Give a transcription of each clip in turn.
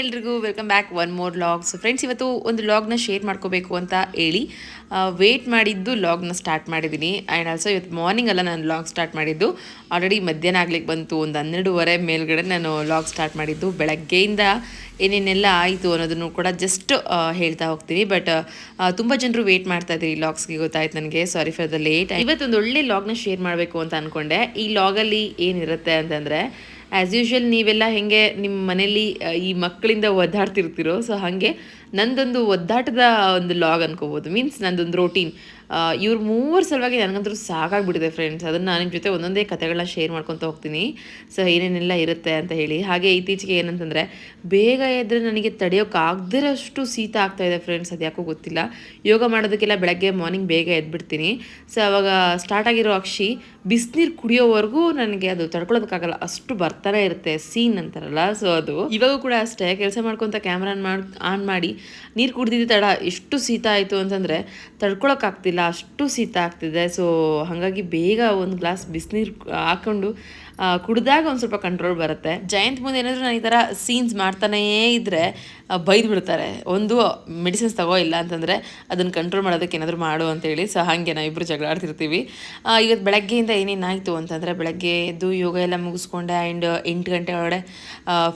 ಎಲ್ರಿಗೂ welcome back one more vlogs friends ಇವತ್ತು ಒಂದು ಲಾಗ್ನ ಶೇರ್ ಮಾಡ್ಕೋಬೇಕು ಅಂತ ಹೇಳಿ ವೇಟ್ ಮಾಡಿದ್ದು ಲಾಗ್ನ ಸ್ಟಾರ್ಟ್ ಮಾಡಿದ್ದೀನಿ ಆ್ಯಂಡ್ ಆಲ್ಸೋ ಇವತ್ತು ಮಾರ್ನಿಂಗ್ ಅಲ್ಲ ನಾನು ಲಾಗ್ ಸ್ಟಾರ್ಟ್ ಮಾಡಿದ್ದು. ಆಲ್ರೆಡಿ ಮಧ್ಯಾಹ್ನ ಆಗ್ಲಿಕ್ಕೆ ಬಂತು, ಒಂದು ಹನ್ನೆರಡುವರೆ ಮೇಲ್ಗಡೆ ನಾನು ಲಾಗ್ ಸ್ಟಾರ್ಟ್ ಮಾಡಿದ್ದು. ಬೆಳಗ್ಗೆಯಿಂದ ಏನೇನೆಲ್ಲ ಆಯಿತು ಅನ್ನೋದನ್ನು ಕೂಡ ಜಸ್ಟ್ ಹೇಳ್ತಾ ಹೋಗ್ತೀನಿ. ಬಟ್ ತುಂಬ ಜನರು ವೇಟ್ ಮಾಡ್ತಾ ಈ ಲಾಗ್ಸ್ಗೆ ಗೊತ್ತಾಯ್ತು ನನಗೆ. ಸಾರಿ ಫಾರ್ ದ ಲೇಟ್ ಇವತ್ತೊಂದು ಒಳ್ಳೆ ಲಾಗ್ನ ಶೇರ್ ಮಾಡಬೇಕು ಅಂತ ಅಂದ್ಕೊಂಡೆ ಈ ಲಾಗಲ್ಲಿ ಏನಿರುತ್ತೆ ಅಂತಂದರೆ ಆ್ಯಸ್ ಯೂಶ್ವಲ್ ನೀವೆಲ್ಲ ಹೆಂಗೆ ನಿಮ್ಮ ಮನೇಲಿ ಈ ಮಕ್ಕಳಿಂದ ಒದ್ದಾಡ್ತಿರ್ತೀರೋ ಸೊ ಹಾಗೆ ನಂದೊಂದು ಒದ್ದಾಟದ ಒಂದು ಲಾಗ್ ಅನ್ಕೋಬೋದು. ಮೀನ್ಸ್ ನಂದೊಂದು ರೋಟೀನ್ ಇವ್ರ ಮೂವರ ಸಲುವಾಗಿ ನನಗಂತೂ ಸಾಕಾಗ್ಬಿಟ್ಟಿದೆ ಫ್ರೆಂಡ್ಸ್ ಅದನ್ನು ನಾನು ನಿಮ್ಮ ಜೊತೆ ಒಂದೊಂದೇ ಕಥೆಗಳನ್ನ ಶೇರ್ ಮಾಡ್ಕೊತ ಹೋಗ್ತೀನಿ. ಸೊ ಏನೇನೆಲ್ಲ ಇರುತ್ತೆ ಅಂತ ಹೇಳಿ. ಹಾಗೆ ಇತ್ತೀಚೆಗೆ ಏನಂತಂದರೆ, ಬೇಗ ಎದ್ದರೆ ನನಗೆ ತಡೆಯೋಕ್ಕಾಗದಿರೋಷ್ಟು ಶೀತ ಇದೆ ಫ್ರೆಂಡ್ಸ್ ಅದು ಯಾಕೋ ಗೊತ್ತಿಲ್ಲ. ಯೋಗ ಮಾಡೋದಕ್ಕೆಲ್ಲ ಬೆಳಗ್ಗೆ ಮಾರ್ನಿಂಗ್ ಬೇಗ ಎದ್ಬಿಡ್ತೀನಿ. ಸೊ ಅವಾಗ ಸ್ಟಾರ್ಟ್ ಆಗಿರೋ ಅಕ್ಷಿ ಬಿಸಿನೀರು ಕುಡಿಯೋವರೆಗೂ ನನಗೆ ಅದು ತಡ್ಕೊಳ್ಳೋದಕ್ಕಾಗಲ್ಲ ಅಷ್ಟು ಬರ್ತಾನೆ ಇರುತ್ತೆ ಸೀನ್ ಅಂತಾರಲ್ಲ. ಸೊ ಅದು ಇವಾಗ ಕೂಡ ಅಷ್ಟೇ ಕೆಲಸ ಮಾಡ್ಕೊತ ಕ್ಯಾಮ್ರಾ ಮಾಡಿ, ಆನ್ ಮಾಡಿ ನೀರು ಕುಡ್ದಿದ್ದು ತಡ ಎಷ್ಟು ಶೀತ ಆಯಿತು ಅಂತಂದರೆ ತಡ್ಕೊಳೋಕ್ಕಾಗ್ತಿಲ್ಲ, ಅಷ್ಟು ಶೀತ ಆಗ್ತಿದೆ. ಸೊ ಹಾಗಾಗಿ ಬೇಗ ಒಂದು ಗ್ಲಾಸ್ ಬಿಸಿನೀರು ಹಾಕೊಂಡು ಕುಡಿದಾಗ ಒಂದು ಸ್ವಲ್ಪ ಕಂಟ್ರೋಲ್ ಬರುತ್ತೆ. ಜಯಂತ್ ಮುಂದೆ ಏನಾದರೂ ನಾನು ಈ ಥರ ಸೀನ್ಸ್ ಮಾಡ್ತಾನೇ ಇದ್ದರೆ ಬೈದು ಬಿಡ್ತಾರೆ. ಒಂದು ಮೆಡಿಸಿನ್ಸ್ ತಗೋ ಇಲ್ಲ ಅಂತಂದರೆ ಅದನ್ನು ಕಂಟ್ರೋಲ್ ಮಾಡೋದಕ್ಕೆ ಏನಾದರೂ ಮಾಡು ಅಂತೇಳಿ. ಸೊ ಹಾಗೆ ನಾವಿಬ್ಬರು ಜಗಳ ಆಡ್ತಿರ್ತೀವಿ. ಇವತ್ತು ಬೆಳಗ್ಗೆಯಿಂದ ಏನೇನಾಯಿತು ಅಂತಂದರೆ ಬೆಳಗ್ಗೆ ಎದ್ದು ಯೋಗ ಎಲ್ಲ ಮುಗಿಸ್ಕೊಂಡೆ ಆ್ಯಂಡ್ ಎಂಟು ಗಂಟೆ ಒಳಗಡೆ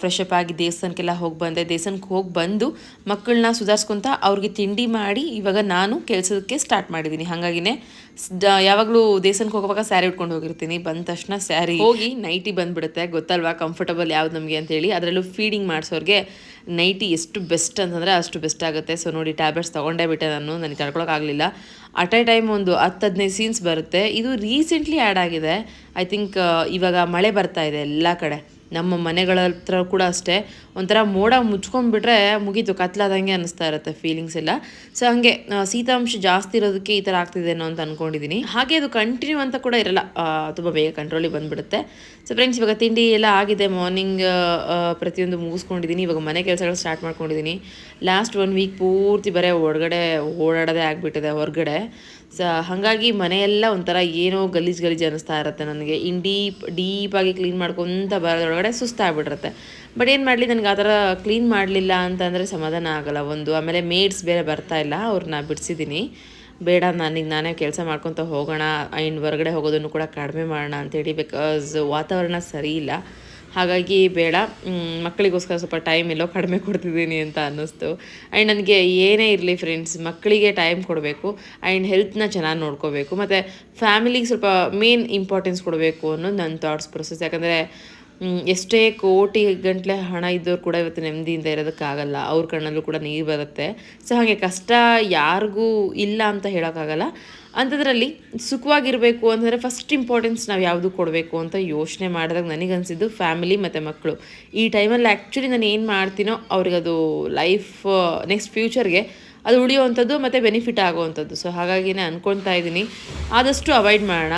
ಫ್ರೆಶ್ ಅಪ್ ಆಗಿ ದೇವಸ್ಥಾನಕ್ಕೆಲ್ಲ ಹೋಗಿ ಬಂದೆ. ದೇವಸ್ಥಾನಕ್ಕೆ ಹೋಗಿ ಬಂದು ಮಕ್ಕಳನ್ನ ಸುಧಾರಿಸ್ಕೊಂತ ಅವ್ರಿಗೆ ತಿಂಡಿ ಮಾಡಿ ಇವಾಗ ನಾನು ಕೆಲಸಕ್ಕೆ ಸ್ಟಾರ್ಟ್ ಮಾಡಿದ್ದೀನಿ ಹಾಗಾಗಿನೇ ಯಾವಾಗಲೂ ದೇವಸ್ಥಾನಕ್ಕೆ ಹೋಗುವಾಗ ಸ್ಯಾರಿ ಉಟ್ಕೊಂಡು ಹೋಗಿರ್ತೀನಿ. ಬಂದ ತಕ್ಷಣ ಸ್ಯಾರಿ ಹೋಗಿ ನೈಟಿ ಬಂದ್ಬಿಡುತ್ತೆ. ಗೊತ್ತಲ್ವಾ? ಕಂಫರ್ಟಬಲ್ ಯಾವ್ದು ನಮಗೆ ಅಂತೇಳಿ. ಅದರಲ್ಲೂ ಫೀಡಿಂಗ್ ಮಾಡಿಸೋರಿಗೆ ನೈಟಿ ಎಷ್ಟು ಬೆಸ್ಟ್ ಅಂತಂದರೆ ಅಷ್ಟು ಬೆಸ್ಟ್ ಆಗುತ್ತೆ. ಸೊ ನೋಡಿ ಟ್ಯಾಬ್ಲೆಟ್ಸ್ ತೊಗೊಂಡೇ ಬಿಟ್ಟೆ ನಾನು, ನನಗೆ ತಡ್ಕೊಳಕ್ಕಾಗಲಿಲ್ಲ ಅಟ್ ಎ ಟೈಮ್ ಒಂದು ಹತ್ತು, ಹದಿನೈದು ಸೀನ್ಸ್ ಬರುತ್ತೆ. ಇದು ರೀಸೆಂಟ್ಲಿ ಆ್ಯಡ್ ಆಗಿದೆ. ಐ ಥಿಂಕ್ ಇವಾಗ ಮಳೆ ಬರ್ತಾ ಇದೆ ಎಲ್ಲ ಕಡೆ. ನಮ್ಮ ಮನೆಗಳ ಹತ್ರ ಕೂಡ ಅಷ್ಟೇ. ಒಂಥರ ಮೋಡ ಮುಚ್ಕೊಂಡ್ಬಿಟ್ರೆ ಮುಗೀತು, ಕತ್ಲಾದಂಗೆ ಅನಿಸ್ತಾ ಇರುತ್ತೆ ಫೀಲಿಂಗ್ಸ್ ಎಲ್ಲ. ಸೊ ಹಾಗೆ ಸೀತಾಂಶ ಜಾಸ್ತಿ ಇರೋದಕ್ಕೆ ಈ ಥರ ಆಗ್ತಿದೇನೋ ಅಂತ ಅಂದ್ಕೊಂಡಿದ್ದೀನಿ ಹಾಗೆ ಅದು ಕಂಟಿನ್ಯೂ ಅಂತ ಕೂಡ ಇರಲ್ಲ. ತುಂಬ ಬೇಗ ಕಂಟ್ರೋಲಿಗೆ ಬಂದ್ಬಿಡುತ್ತೆ. ಸೊ ಫ್ರೆಂಡ್ಸ್ ಇವಾಗ ತಿಂಡಿ ಎಲ್ಲ ಆಗಿದೆ. ಮಾರ್ನಿಂಗ್ ಪ್ರತಿಯೊಂದು ಮುಗಿಸ್ಕೊಂಡಿದ್ದೀನಿ ಇವಾಗ ಮನೆ ಕೆಲಸಗಳು ಸ್ಟಾರ್ಟ್ ಮಾಡ್ಕೊಂಡಿದ್ದೀನಿ ಲಾಸ್ಟ್ ಒನ್ ವೀಕ್ ಪೂರ್ತಿ ಬರೀ ಒಳಗಡೆ ಓಡಾಡೋದೇ ಆಗಿಬಿಟ್ಟಿದೆ ಹೊರಗಡೆ. ಸೊ ಹಾಗಾಗಿ ಮನೆಯೆಲ್ಲ ಒಂಥರ ಏನೋ ಗಲೀಜು ಗಲೀಜು ಅನ್ನಿಸ್ತಾ ಇರುತ್ತೆ ನನಗೆ. ಇನ್ ಡೀಪ್ ಡೀಪಾಗಿ ಕ್ಲೀನ್ ಮಾಡ್ಕೊತ ಬರೋದ್ರೊಳಗಡೆ ಸುಸ್ತಾಗ್ಬಿಟ್ಟಿರುತ್ತೆ ಬಟ್ ಏನು ಮಾಡಲಿ, ನನಗೆ ಆ ಥರ ಕ್ಲೀನ್ ಮಾಡಲಿಲ್ಲ ಅಂತಂದರೆ ಸಮಾಧಾನ ಆಗಲ್ಲ. ಒಂದು, ಆಮೇಲೆ ಮೇಡ್ಸ್ ಬೇರೆ ಬರ್ತಾ ಇಲ್ಲ, ಅವ್ರನ್ನ ಬಿಡಿಸಿದ್ದೀನಿ. ಬೇಡ ನನಗೆ ನಾನೇ ಕೆಲಸ ಮಾಡ್ಕೊತ ಹೋಗೋಣ ಆ್ಯಂಡ್ ಹೊರಗಡೆ ಹೋಗೋದನ್ನು ಕೂಡ ಕಡಿಮೆ ಮಾಡೋಣ ಅಂತೇಳಿ ಬಿಕಾಸ್ ವಾತಾವರಣ ಸರಿ ಇಲ್ಲ. ಹಾಗಾಗಿ ಬೇಡ. ಮಕ್ಕಳಿಗೋಸ್ಕರ ಸ್ವಲ್ಪ ಟೈಮ್ ಎಲ್ಲೋ ಕಡಿಮೆ ಕೊಡ್ತಿದ್ದೀನಿ ಅಂತ ಅನ್ನಿಸ್ತು. ಆ್ಯಂಡ್ ನನಗೆ ಏನೇ ಇರಲಿ ಫ್ರೆಂಡ್ಸ್ ಮಕ್ಕಳಿಗೆ ಟೈಮ್ ಕೊಡಬೇಕು ಆ್ಯಂಡ್ ಹೆಲ್ತ್ನ ಚೆನ್ನಾಗಿ ನೋಡ್ಕೋಬೇಕು. ಮತ್ತು ಫ್ಯಾಮಿಲಿಗೆ ಸ್ವಲ್ಪ ಮೇನ್ ಇಂಪಾರ್ಟೆನ್ಸ್ ಕೊಡಬೇಕು ಅನ್ನೋದು ನನ್ನ ಥಾಟ್ಸ್ ಪ್ರೊಸೆಸ್ ಯಾಕಂದರೆ ಎಷ್ಟೇ ಕೋಟಿ ಗಂಟಲೆ ಹಣ ಇದ್ದವ್ರು ಕೂಡ ಇವತ್ತು ನೆಮ್ಮದಿಯಿಂದ ಇರೋದಕ್ಕಾಗಲ್ಲ. ಅವ್ರ ಕಣ್ಣಲ್ಲೂ ಕೂಡ ನೀರು ಬರುತ್ತೆ. ಸೊ ಹಾಗೆ ಕಷ್ಟ ಯಾರಿಗೂ ಇಲ್ಲ ಅಂತ ಹೇಳೋಕ್ಕಾಗಲ್ಲ. ಅಂಥದ್ರಲ್ಲಿ ಸುಖವಾಗಿರಬೇಕು ಅಂತಂದರೆ ಫಸ್ಟ್ ಇಂಪಾರ್ಟೆನ್ಸ್ ನಾವು ಯಾವುದು ಕೊಡಬೇಕು ಅಂತ ಯೋಚನೆ ಮಾಡಿದಾಗ ನನಗನ್ಸಿದ್ದು ಫ್ಯಾಮಿಲಿ ಮತ್ತು ಮಕ್ಕಳು ಈ ಟೈಮಲ್ಲಿ ಆ್ಯಕ್ಚುಲಿ ನಾನು ಏನು ಮಾಡ್ತೀನೋ ಅವ್ರಿಗೆ ಅದು ಲೈಫ್ ನೆಕ್ಸ್ಟ್ ಫ್ಯೂಚರ್ಗೆ ಅದು ಉಳಿಯುವಂಥದ್ದು ಮತ್ತು ಬೆನಿಫಿಟ್ ಆಗುವಂಥದ್ದು. ಸೊ ಹಾಗಾಗಿ ನಾನು ಅಂದ್ಕೊಳ್ತಾ ಇದ್ದೀನಿ. ಆದಷ್ಟು ಅವಾಯ್ಡ್ ಮಾಡೋಣ.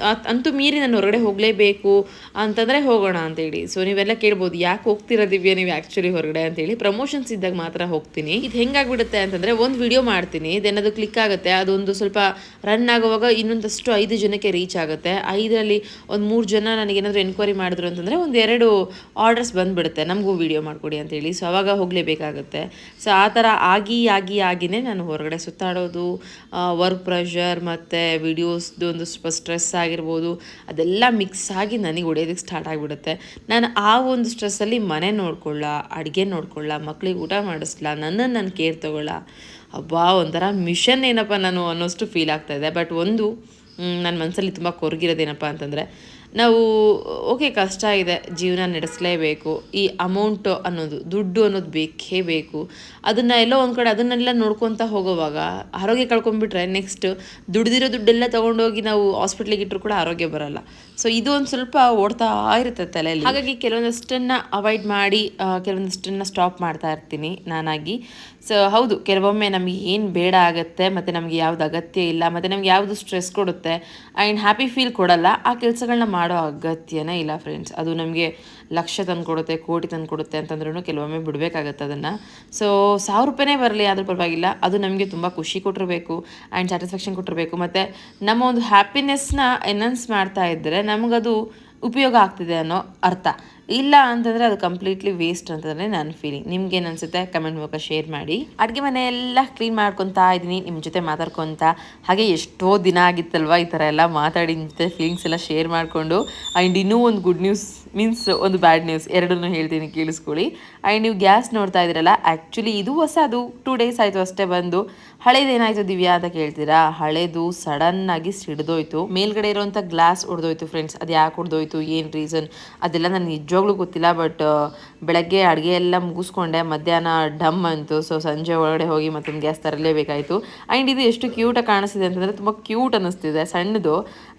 ಅತ್- ಮೀರಿ ನಾನು ಹೊರಗಡೆ ಹೋಗಲೇಬೇಕು ಅಂತಂದರೆ ಹೋಗೋಣ ಅಂತೇಳಿ. ಸೊ ನೀವೆಲ್ಲ ಕೇಳ್ಬೋದು, ಯಾಕೆ ಹೋಗ್ತಿರೋ ದಿವ್ಯ ನೀವು ಆ್ಯಕ್ಚುಲಿ ಹೊರಗಡೆ ಅಂತೇಳಿ. ಪ್ರಮೋಷನ್ಸ್ ಇದ್ದಾಗ ಮಾತ್ರ ಹೋಗ್ತೀನಿ. ಇದು ಹೆಂಗಾಗ್ಬಿಡುತ್ತೆ ಅಂತಂದರೆ ಒಂದು ವಿಡಿಯೋ ಮಾಡ್ತೀನಿ ದೆನ್ ಅದು ಕ್ಲಿಕ್ ಆಗುತ್ತೆ. ಅದೊಂದು ಸ್ವಲ್ಪ ರನ್ ಆಗುವಾಗ ಇನ್ನೊಂದಷ್ಟು ಐದು ಜನಕ್ಕೆ ರೀಚ್ ಆಗುತ್ತೆ. ಐದರಲ್ಲಿ ಒಂದು ಮೂರು ಜನ ನನಗೇನಾದರೂ ಎನ್ಕ್ವೈರಿ ಮಾಡಿದ್ರು ಅಂತಂದರೆ ಒಂದು ಎರಡು ಆರ್ಡರ್ಸ್ ಬಂದುಬಿಡುತ್ತೆ. ನಮಗೂ ವಿಡಿಯೋ ಮಾಡಿಕೊಡಿ ಅಂತೇಳಿ. ಸೊ ಅವಾಗ ಹೋಗಲೇಬೇಕಾಗುತ್ತೆ. ಸೊ ಆ ಥರ ಆಗಿ ಆಗಿ, ಆಗಿನೇ ನಾನು ಹೊರಗಡೆ ಸುತ್ತಾಡೋದು ವರ್ಕ್ ಪ್ರೆಷರ್ ಮತ್ತು ವಿಡಿಯೋಸ್ದು ಒಂದು ಸ್ವಲ್ಪ ಸ್ಟ್ರೆಸ್ ಆಗಿರ್ಬೋದು, ಅದೆಲ್ಲ ಮಿಕ್ಸ್ ಆಗಿ ನನಗೆ ಹೊಡೆಯೋದಕ್ಕೆ ಸ್ಟಾರ್ಟ್ ಆಗಿಬಿಡುತ್ತೆ. ನಾನು ಆ ಒಂದು ಸ್ಟ್ರೆಸ್ಸಲ್ಲಿ ಮನೆ ನೋಡ್ಕೊಳ್ಳ, ಅಡುಗೆ ನೋಡ್ಕೊಳ್ಳ, ಮಕ್ಳಿಗೆ ಊಟ ಮಾಡಿಸ್ಲ ನನ್ನನ್ನು ನಾನು ಕೇರ್ ತೊಗೊಳ್ಳ, ಅಬ್ಬಾ, ಒಂಥರ ಮಿಷನ್ ಏನಪ್ಪ ನಾನು ಅನ್ನೋಷ್ಟು ಫೀಲ್ ಆಗ್ತಾಯಿದೆ ಬಟ್ ಒಂದು ನನ್ನ ಮನಸ್ಸಲ್ಲಿ ತುಂಬ ಕೊರಗಿರೋದೇನಪ್ಪ ಅಂತಂದರೆ ನಾವು ಓಕೆ ಕಷ್ಟ ಇದೆ ಜೀವನ ನಡೆಸಲೇಬೇಕು, ಈ ಅಮೌಂಟ್ ಅನ್ನೋದು, ದುಡ್ಡು ಅನ್ನೋದು ಬೇಕೇ ಬೇಕು. ಅದನ್ನು ಎಲ್ಲೋ ಒಂದು ಕಡೆ ಅದನ್ನೆಲ್ಲ ನೋಡ್ಕೊತ ಹೋಗೋವಾಗ, ಆರೋಗ್ಯ ಕಳ್ಕೊಂಡ್ಬಿಟ್ರೆ ನೆಕ್ಸ್ಟ್ ದುಡ್ದಿರೋ ದುಡ್ಡೆಲ್ಲ ತೊಗೊಂಡೋಗಿ ನಾವು ಹಾಸ್ಪಿಟ್ಲಿಗೆ ಇಟ್ಟರು ಕೂಡ ಆರೋಗ್ಯ ಬರಲ್ಲ. ಸೊ ಇದು ಒಂದು ಸ್ವಲ್ಪ ಓಡ್ತಾ ಇರುತ್ತೆ ತಲೆಯಲ್ಲಿ. ಹಾಗಾಗಿ ಕೆಲವೊಂದಷ್ಟನ್ನು ಅವಾಯ್ಡ್ ಮಾಡಿ ಕೆಲವೊಂದಷ್ಟನ್ನು ಸ್ಟಾಪ್ ಮಾಡ್ತಾ ಇರ್ತೀನಿ ನಾನಾಗಿ. ಸೊ ಹೌದು, ಕೆಲವೊಮ್ಮೆ ನಮಗೆ ಏನು ಬೇಡ ಆಗುತ್ತೆ, ಮತ್ತು ನಮಗೆ ಯಾವುದು ಅಗತ್ಯ ಇಲ್ಲ, ಮತ್ತು ನಮ್ಗೆ ಯಾವುದು ಸ್ಟ್ರೆಸ್ ಕೊಡುತ್ತೆ ಆ್ಯಂಡ್ ಹ್ಯಾಪಿ ಫೀಲ್ ಕೊಡಲ್ಲ, ಆ ಕೆಲಸಗಳನ್ನ ಮಾಡೋ ಅಗತ್ಯನೇ ಇಲ್ಲ ಫ್ರೆಂಡ್ಸ್ ಅದು ನಮಗೆ ಲಕ್ಷ ತಂದು ಕೊಡುತ್ತೆ, ಕೋಟಿ ತಂದು ಕೊಡುತ್ತೆ ಅಂತಂದ್ರೂ ಕೆಲವೊಮ್ಮೆ ಬಿಡಬೇಕಾಗತ್ತೆ ಅದನ್ನು. ಸೊ ಸಾವಿರ ರೂಪಾಯಿನೇ ಬರಲಿ, ಆದರೂ ಪರವಾಗಿಲ್ಲ. ಅದು ನಮಗೆ ತುಂಬ ಖುಷಿ ಕೊಟ್ಟಿರಬೇಕು ಆ್ಯಂಡ್ ಸ್ಯಾಟಿಸ್ಫ್ಯಾಕ್ಷನ್ ಕೊಟ್ಟಿರಬೇಕು. ಮತ್ತು ನಮ್ಮ ಒಂದು ಹ್ಯಾಪಿನೆಸ್ನ ಎನ್ಹನ್ಸ್ ಮಾಡ್ತಾ ಇದ್ದರೆ ನಮಗದು ಉಪಯೋಗ ಆಗ್ತಿದೆ ಅನ್ನೋ ಅರ್ಥ. ಇಲ್ಲ ಅಂತಂದರೆ ಅದು ಕಂಪ್ಲೀಟ್ಲಿ ವೇಸ್ಟ್ ಅಂತಂದರೆ ನನ್ನ ಫೀಲಿಂಗ್ ನಿಮ್ಗೇನು ಅನಿಸುತ್ತೆ ಕಮೆಂಟ್ ಮೂಲಕ ಶೇರ್ ಮಾಡಿ. ಅಡುಗೆ ಮನೆ ಎಲ್ಲ ಕ್ಲೀನ್ ಮಾಡ್ಕೊತಾ ಇದ್ದೀನಿ. ನಿಮ್ಮ ಜೊತೆ ಮಾತಾಡ್ಕೊತ. ಹಾಗೆ ಎಷ್ಟೋ ದಿನ ಆಗಿತ್ತಲ್ವ ಈ ಥರ ಎಲ್ಲ ಮಾತಾಡಿ ನಿಮ್ಮ ಜೊತೆ ಫೀಲಿಂಗ್ಸ್ ಎಲ್ಲ ಶೇರ್ ಮಾಡಿಕೊಂಡು. ಆ್ಯಂಡ್ ಇನ್ನೂ ಒಂದು ಗುಡ್ ನ್ಯೂಸ್ ಮೀನ್ಸ್ ಒಂದು ಬ್ಯಾಡ್ ನ್ಯೂಸ್ ಎರಡನ್ನೂ ಹೇಳ್ತೀನಿ, ಕೇಳಿಸ್ಕೊಳ್ಳಿ. ಆ್ಯಂಡ್ ನೀವು ಗ್ಯಾಸ್ ನೋಡ್ತಾ ಇದ್ದೀರಲ್ಲ ಆ್ಯಕ್ಚುಲಿ ಇದು ಹೊಸ ಅದು ಟೂ ಡೇಸ್ ಆಯಿತು ಅಷ್ಟೇ ಬಂದು. ಹಳೇದೇನಾಯಿತು ದಿವ್ಯಾ ಅಂತ ಕೇಳ್ತೀರಾ? ಹಳೇದು ಸಡನ್ ಆಗಿ ಸಿಡ್ದೋಯ್ತು. ಮೇಲ್ಗಡೆ ಇರುವಂತ ಗ್ಲಾಸ್ ಹೊಡೆದೋಯ್ತು ಫ್ರೆಂಡ್ಸ್ ಅದು ಯಾಕೆ ಹೊಡೆದೋಯ್ತು ಏನು ರೀಸನ್ ಅದೆಲ್ಲ ನನಗೆ ನಿಜವಾಗ್ಲೂ ಗೊತ್ತಿಲ್ಲ ಬಟ್ ಬೆಳಗ್ಗೆ ಅಡುಗೆ ಎಲ್ಲ ಮುಗಿಸ್ಕೊಂಡೆ, ಮಧ್ಯಾಹ್ನ ಡಮ್ ಅಂತು ಸೊ ಸಂಜೆ ಒಳಗಡೆ ಹೋಗಿ ಮತ್ತೊಂದು ಗ್ಯಾಸ್ ತರಲೇಬೇಕಾಯಿತು. ಆ್ಯಂಡ್ ಇದು ಎಷ್ಟು ಕ್ಯೂಟಾಗಿ ಕಾಣಿಸ್ತಿದೆ ಅಂತಂದರೆ, ತುಂಬ ಕ್ಯೂಟ್ ಅನ್ನಿಸ್ತಿದೆ. ಸಣ್ಣದು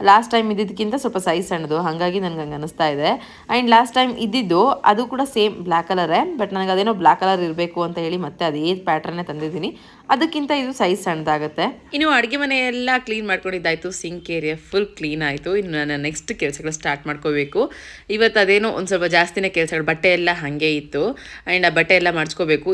ಲಾಸ್ಟ್ ಟೈಮ್ ಇದ್ದಿದ್ದಕ್ಕಿಂತ ಸ್ವಲ್ಪ ಸೈಜ್ ಸಣ್ಣದು. ಹಾಗಾಗಿ ನನಗೆ ಹಂಗೆ ಅನಿಸ್ತಾ ಇದೆ. ಆ್ಯಂಡ್ ಲಾಸ್ಟ್ ಟೈಮ್ ಇದ್ದಿದ್ದು, ಅದು ಕೂಡ ಸೇಮ್ ಬ್ಲ್ಯಾಕ್ ಕಲರೇ ಬಟ್ ನನಗೆ ಅದೇನೋ ಬ್ಲ್ಯಾಕ್ ಕಲರ್ ಇರಬೇಕು ಅಂತ ಹೇಳಿ ಮತ್ತೆ ಅದೇ ಪ್ಯಾಟ್ರನ್ನೇ ತಂದಿದ್ದೀನಿ. ಅದಕ್ಕಿಂತ ಇದು ಸೈಜ್ ಸಣ್ಣದಾಗುತ್ತೆ. ಇನ್ನು ಅಡುಗೆ ಮನೆಯೆಲ್ಲ ಕ್ಲೀನ್ ಮಾಡ್ಕೊಂಡಿದ್ದಾಯ್ತು. ಸಿಂಕ್ ಏರಿಯಾ ಫುಲ್ ಕ್ಲೀನ್ ಆಯಿತು. ಇನ್ನು ನಾನು ನೆಕ್ಸ್ಟ್ ಕೆಲಸಗಳು ಸ್ಟಾರ್ಟ್ ಮಾಡ್ಕೋಬೇಕು. ಇವತ್ತು ಅದೇನೋ ಒಂದು ಸ್ವಲ್ಪ ಜಾಸ್ತಿನೇ ಕೆಲಸಗಳು. ಬಟ್ಟೆ ಎಲ್ಲ ಹಾಗೆ ಇತ್ತು. ಆ್ಯಂಡ್ ಆ ಬಟ್ಟೆ ಎಲ್ಲ ಮಾಡಿಸ್ಕೋಬೇಕು.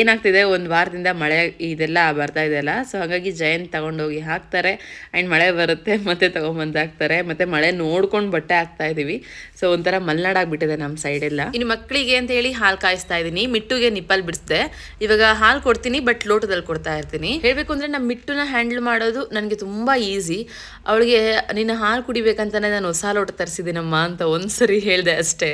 ಏನಾಗ್ತಿದೆ? ಒಂದು ವಾರದಿಂದ ಮಳೆ ಇದೆಲ್ಲ ಬರ್ತಾ ಇದೆಯಲ್ಲ ಸೊ ಹಾಗಾಗಿ ಜಯಂತ್ ತೊಗೊಂಡೋಗಿ ಹಾಕ್ತಾರೆ. ಆ್ಯಂಡ್ ಮಳೆ ಬರುತ್ತೆ, ಮತ್ತೆ ತೊಗೊಂಬಂದು ಹಾಕ್ತಾರೆ ಮತ್ತೆ ಮಳೆ ನೋಡ್ಕೊಂಡು ಬಟ್ಟೆ ಹಾಕ್ತಾ ಇದ್ದೀವಿ ಸೊ ಒಂಥರ ಮಲ್ನಾಡಾಗ್ಬಿಟ್ಟಿದೆ ನಮ್ಮ ಸೈಡೆಲ್ಲ. ಇನ್ನು ಮಕ್ಕಳಿಗೆ ಅಂತ ಹೇಳಿ ಹಾಲು ಕಾಯಿಸ್ತಾ ಇದ್ದೀನಿ ಮಿಟ್ಟುಗೆ ನಿಪ್ಪಲ್ ಬಿಡಿಸಿದೆ. ಇವಾಗ ಹಾಲು ಕೊಡ್ತೀನಿ, ಬಟ್ ಲೋಟದಲ್ಲಿ ಕೊಡ್ತಾ ಇರ್ತೀನಿ. ಹೇಳ್ಬೇಕು ಅಂದ್ರೆ ನಮ್ಮ ಮಿಟ್ಟುನ ಹ್ಯಾಂಡಲ್ ಮಾಡೋದು ನನಗೆ ತುಂಬಾ ಈಸಿ. ಅವಳಿಗೆ, ನಿನ್ನ ಹಾಲು ಕುಡಿಬೇಕಂತಾನೆ ನಾನು ಹೊಸ ಲೋಟ ತರಿಸಿದ್ದೀನಮ್ಮ ಅಂತ ಒಂದ್ಸರಿ ಹೇಳಿದೆ ಅಷ್ಟೇ.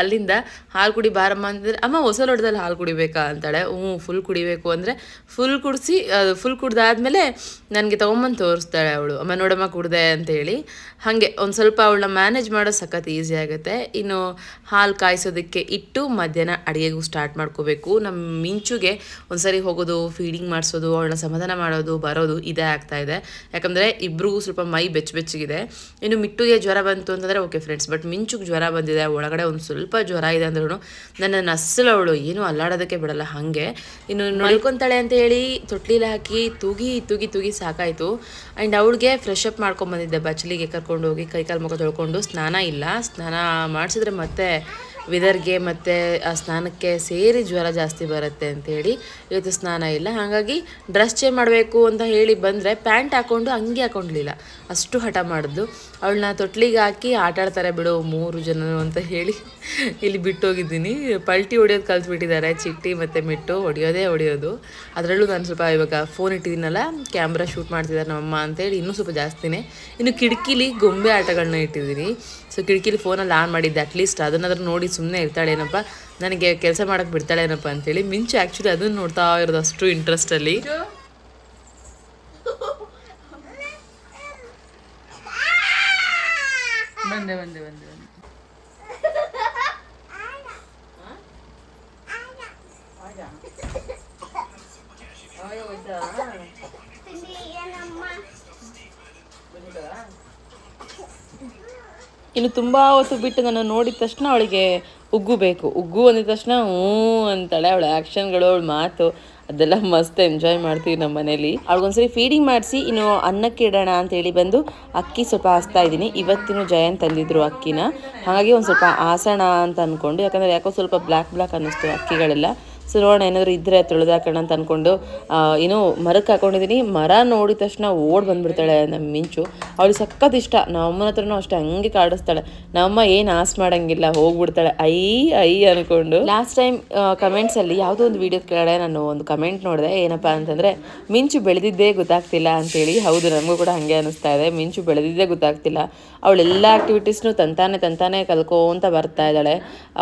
ಅಲ್ಲಿಂದ, ಹಾಲು ಕುಡಿ ಬಾರಮ್ಮ ಅಂತಂದ್ರೆ, ಅಮ್ಮ, ಹೊಸ ಲೋಟದಲ್ಲಿ ಹಾಲು ಕುಡಿಬೇಕಾ? ಅಂತಾಳೆ. ಹ್ಞೂ ಫುಲ್ ಕುಡಿಬೇಕು. ಅಂದರೆ ಫುಲ್ ಕುಡಿಸಿ ಫುಲ್ ಕುಡ್ದಾದ್ಮೇಲೆ ನನಗೆ ತಗೊಂಬಂದು ತೋರಿಸ್ತಾಳೆ ಅವಳು. ಅಮ್ಮ, ನೋಡಮ್ಮ, ಕುಡ್ದೆ ಅಂತೇಳಿ ಹಾಗೆ ಒಂದು ಸ್ವಲ್ಪ ಅವಳನ್ನ ಮ್ಯಾನೇಜ್ ಮಾಡೋದು ಸಖತ್ ಈಸಿ ಆಗುತ್ತೆ. ಇನ್ನು ಹಾಲು ಕಾಯಿಸೋದಕ್ಕೆ ಇಟ್ಟು ಮಧ್ಯಾಹ್ನ ಅಡುಗೆಗೂ ಸ್ಟಾರ್ಟ್ ಮಾಡ್ಕೋಬೇಕು. ನಮ್ಮ ಮಿಂಚುಗೆ ಒಂದ್ಸರಿ ಹೋಗೋದು ಫೀಡಿಂಗ್ ಮಾಡಿಸೋದು, ಅವಳನ್ನ ಸಮಾಧಾನ ಮಾಡೋದು, ಬರೋದು ಇದೇ ಆಗ್ತಾ ಇದೆ. ಯಾಕಂದರೆ ಇಬ್ಬರಿಗೂ ಸ್ವಲ್ಪ ಮೈ ಬೆಚ್ಚ ಬೆಚ್ಚಗಿದೆ. ಇನ್ನು ಮಿಟ್ಟುಗೆ ಜ್ವರ ಬಂತು ಅಂತಂದರೆ ಓಕೆ ಫ್ರೆಂಡ್ಸ್ ಬಟ್ ಮಿಂಚುಗೆ ಜ್ವರ ಬಂದಿದೆ, ಒಳಗಡೆ ಒಂದು ಸ್ವಲ್ಪ ಜ್ವರ ಇದೆ ಅಂದ್ರೂ ನನ್ನ ನಸ್ಸಲು ಅವಳು ಏನು ಅಲ್ಲಾಡೋದಕ್ಕೆ ಬಿಡಲ್ಲ ಹಾಗೆ. ಇನ್ನು ನೋಡ್ಕೊತಾಳೆ ಅಂತ ಹೇಳಿ ತೊಟ್ಲಿಲ್ಲ ಹಾಕಿ ತೂಗಿ ತೂಗಿ ತೂಗಿ ಸಾಕಾಯಿತು. ಆ್ಯಂಡ್ ಅವಳಿಗೆ ಫ್ರೆಶ್ ಅಪ್ ಮಾಡ್ಕೊಂಬಂದಿದ್ದೆ ಬಚ್ಚಲಿಗೆ ಕರ್ಕೊಂಡು ಹೋಗಿ ಕೈಕಾಲು ಮುಖ ತೊಳ್ಕೊಂಡು ಸ್ನಾನ ಇಲ್ಲ. ಸ್ನಾನ ಮಾಡಿಸಿದ್ರೆ ಮತ್ತೆ ವಿದರ್ಗೆ ಮತ್ತು ಆ ಸ್ನಾನಕ್ಕೆ ಸೇರಿ ಜ್ವರ ಜಾಸ್ತಿ ಬರುತ್ತೆ ಅಂಥೇಳಿ ಇವತ್ತು ಸ್ನಾನ ಇಲ್ಲ. ಹಾಗಾಗಿ ಡ್ರೆಸ್ ಚೇಂಜ್ ಮಾಡಬೇಕು ಅಂತ ಹೇಳಿ ಬಂದರೆ ಪ್ಯಾಂಟ್ ಹಾಕ್ಕೊಂಡು ಅಂಗಿ ಹಾಕ್ಕೊಂಡಿಲ್ಲ ಅಷ್ಟು ಹಠ ಮಾಡಿದ್ಲು ಅವಳನ್ನ ತೊಟ್ಲಿಗೆ ಹಾಕಿ ಆಟ ಆಡ್ತಾರೆ ಬಿಡು, ಮೂರು ಜನರು ಅಂತ ಹೇಳಿ ಇಲ್ಲಿ ಬಿಟ್ಟೋಗಿದ್ದೀನಿ. ಪಲ್ಟಿ ಹೊಡಿಯೋದು ಕಲ್ತ್ಬಿಟ್ಟಿದ್ದಾರೆ, ಚಿಟ್ಟಿ ಮತ್ತು ಮಿಟ್ಟು. ಹೊಡಿಯೋದೇ ಹೊಡಿಯೋದು. ಅದರಲ್ಲೂ ನಾನು ಸ್ವಲ್ಪ ಇವಾಗ ಫೋನ್ ಇಟ್ಟಿದ್ದೀನಲ್ಲ ಕ್ಯಾಮ್ರಾ ಶೂಟ್ ಮಾಡ್ತಿದ್ದಾರೆ ನಮ್ಮಮ್ಮ ಅಂತೇಳಿ ಇನ್ನೂ ಸ್ವಲ್ಪ ಜಾಸ್ತಿನೇ. ಇನ್ನು ಕಿಟಕಿಲಿ ಗೊಂಬೆ ಆಟಗಳನ್ನ ಇಟ್ಟಿದ್ದೀನಿ. ಸೊ ಕಿಟಕಿಲಿ ಫೋನಲ್ಲಿ ಆನ್ ಮಾಡಿದ್ದೆ ಅಟ್ಲೀಸ್ಟ್ ಅದನ್ನಾದ್ರೂ ನೋಡಿ ಸುಮ್ಮನೆ ಇರ್ತಾಳೆ ಏನಪ್ಪ? ನನಗೆ ಕೆಲಸ ಮಾಡೋಕ್ಕೆ ಬಿಡ್ತಾಳೇನಪ್ಪ ಅಂತೇಳಿ ಮಿಂಚು ಆ್ಯಕ್ಚುಲಿ ಅದನ್ನು ನೋಡ್ತಾ ಇರೋದು ಅಷ್ಟು ಇಂಟ್ರೆಸ್ಟಲ್ಲಿ ಬಂದೆ ಬಂದೆ ಬಂದೆ ಬಂದೆ. ಇನ್ನು ತುಂಬ ಹೊತ್ತು ಬಿಟ್ಟು ನಾನು ನೋಡಿದ ತಕ್ಷಣ ಅವಳಿಗೆ ಉಗ್ಗು ಬೇಕು. ಉಗ್ಗು ಅಂದಿದ ತಕ್ಷಣ ಹ್ಞೂ ಅಂತಾಳೆ. ಅವಳ ಆ್ಯಕ್ಷನ್ಗಳು ಅವಳ ಮಾತು. ಅದೆಲ್ಲ ಮಸ್ತ್ ಎಂಜಾಯ್ ಮಾಡ್ತೀವಿ ನಮ್ಮ ಮನೇಲಿ. ಅವ್ಳಿಗೊಂದ್ಸರಿ ಫೀಡಿಂಗ್ ಮಾಡಿಸಿ, ಇನ್ನು ಅನ್ನಕ್ಕೆ ಇಡೋಣ ಅಂತೇಳಿ ಬಂದು ಅಕ್ಕಿ ಸ್ವಲ್ಪ ಹಾಸ್ತಾ ಇದ್ದೀನಿ. ಇವತ್ತಿನ ಜಯನ್ ತಂದಿದ್ರು ಅಕ್ಕಿನ. ಹಾಗಾಗಿ ಒಂದು ಸ್ವಲ್ಪ ಹಾಸೋಣ ಅಂತ ಅಂದ್ಕೊಂಡು ಯಾಕಂದರೆ ಯಾಕೋ ಸ್ವಲ್ಪ ಬ್ಲ್ಯಾಕ್ ಬ್ಲ್ಯಾಕ್ ಅನ್ನಿಸ್ತು ಅಕ್ಕಿಗಳೆಲ್ಲ. ಸೊ ನೋಡೋಣ ಏನಾದರೂ ಇದ್ದರೆ ತುಳಿದಾಕೋಣ ಅಂತ ಅಂದ್ಕೊಂಡು ಏನೋ ಮರಕ್ಕೆ ಹಾಕೊಂಡಿದ್ದೀನಿ ಮರ ನೋಡಿದ ತಕ್ಷಣ ಓಡಿ ಬಂದ್ಬಿಡ್ತಾಳೆ ನಮ್ಮ ಮಿಂಚು. ಅವಳು ಸಖತ್ ಇಷ್ಟ. ನಮ್ಮನ ಹತ್ರನೂ ಅಷ್ಟೇ, ಹಂಗೆ ಕಾಡಿಸ್ತಾಳೆ. ನಮ್ಮ ಏನು ಆಸ್ ಮಾಡೋಂಗಿಲ್ಲ, ಹೋಗ್ಬಿಡ್ತಾಳೆ. ಐ ಐ ಅಂದ್ಕೊಂಡು ಲಾಸ್ಟ್ ಟೈಮ್ ಕಮೆಂಟ್ಸಲ್ಲಿ ಯಾವುದೋ ಒಂದು ವಿಡಿಯೋ ನಾನು ಒಂದು ಕಮೆಂಟ್ ನೋಡಿದೆ, ಏನಪ್ಪ ಅಂತಂದರೆ, ಮಿಂಚು ಬೆಳೆದಿದ್ದೇ ಗೊತ್ತಾಗ್ತಿಲ್ಲ ಅಂತೇಳಿ. ಹೌದು ನಮಗೂ ಕೂಡ ಹಾಗೆ ಅನ್ನಿಸ್ತಾ ಇದೆ. ಮಿಂಚು ಬೆಳೆದಿದ್ದೇ ಗೊತ್ತಾಗ್ತಿಲ್ಲ. ಅವಳೆಲ್ಲ ಆ್ಯಕ್ಟಿವಿಟೀಸ್ನು ತಂತಾನೆ ತಂತಾನೆ ಕಲ್ಕೋಂತ ಬರ್ತಾ ಇದ್ದಾಳೆ.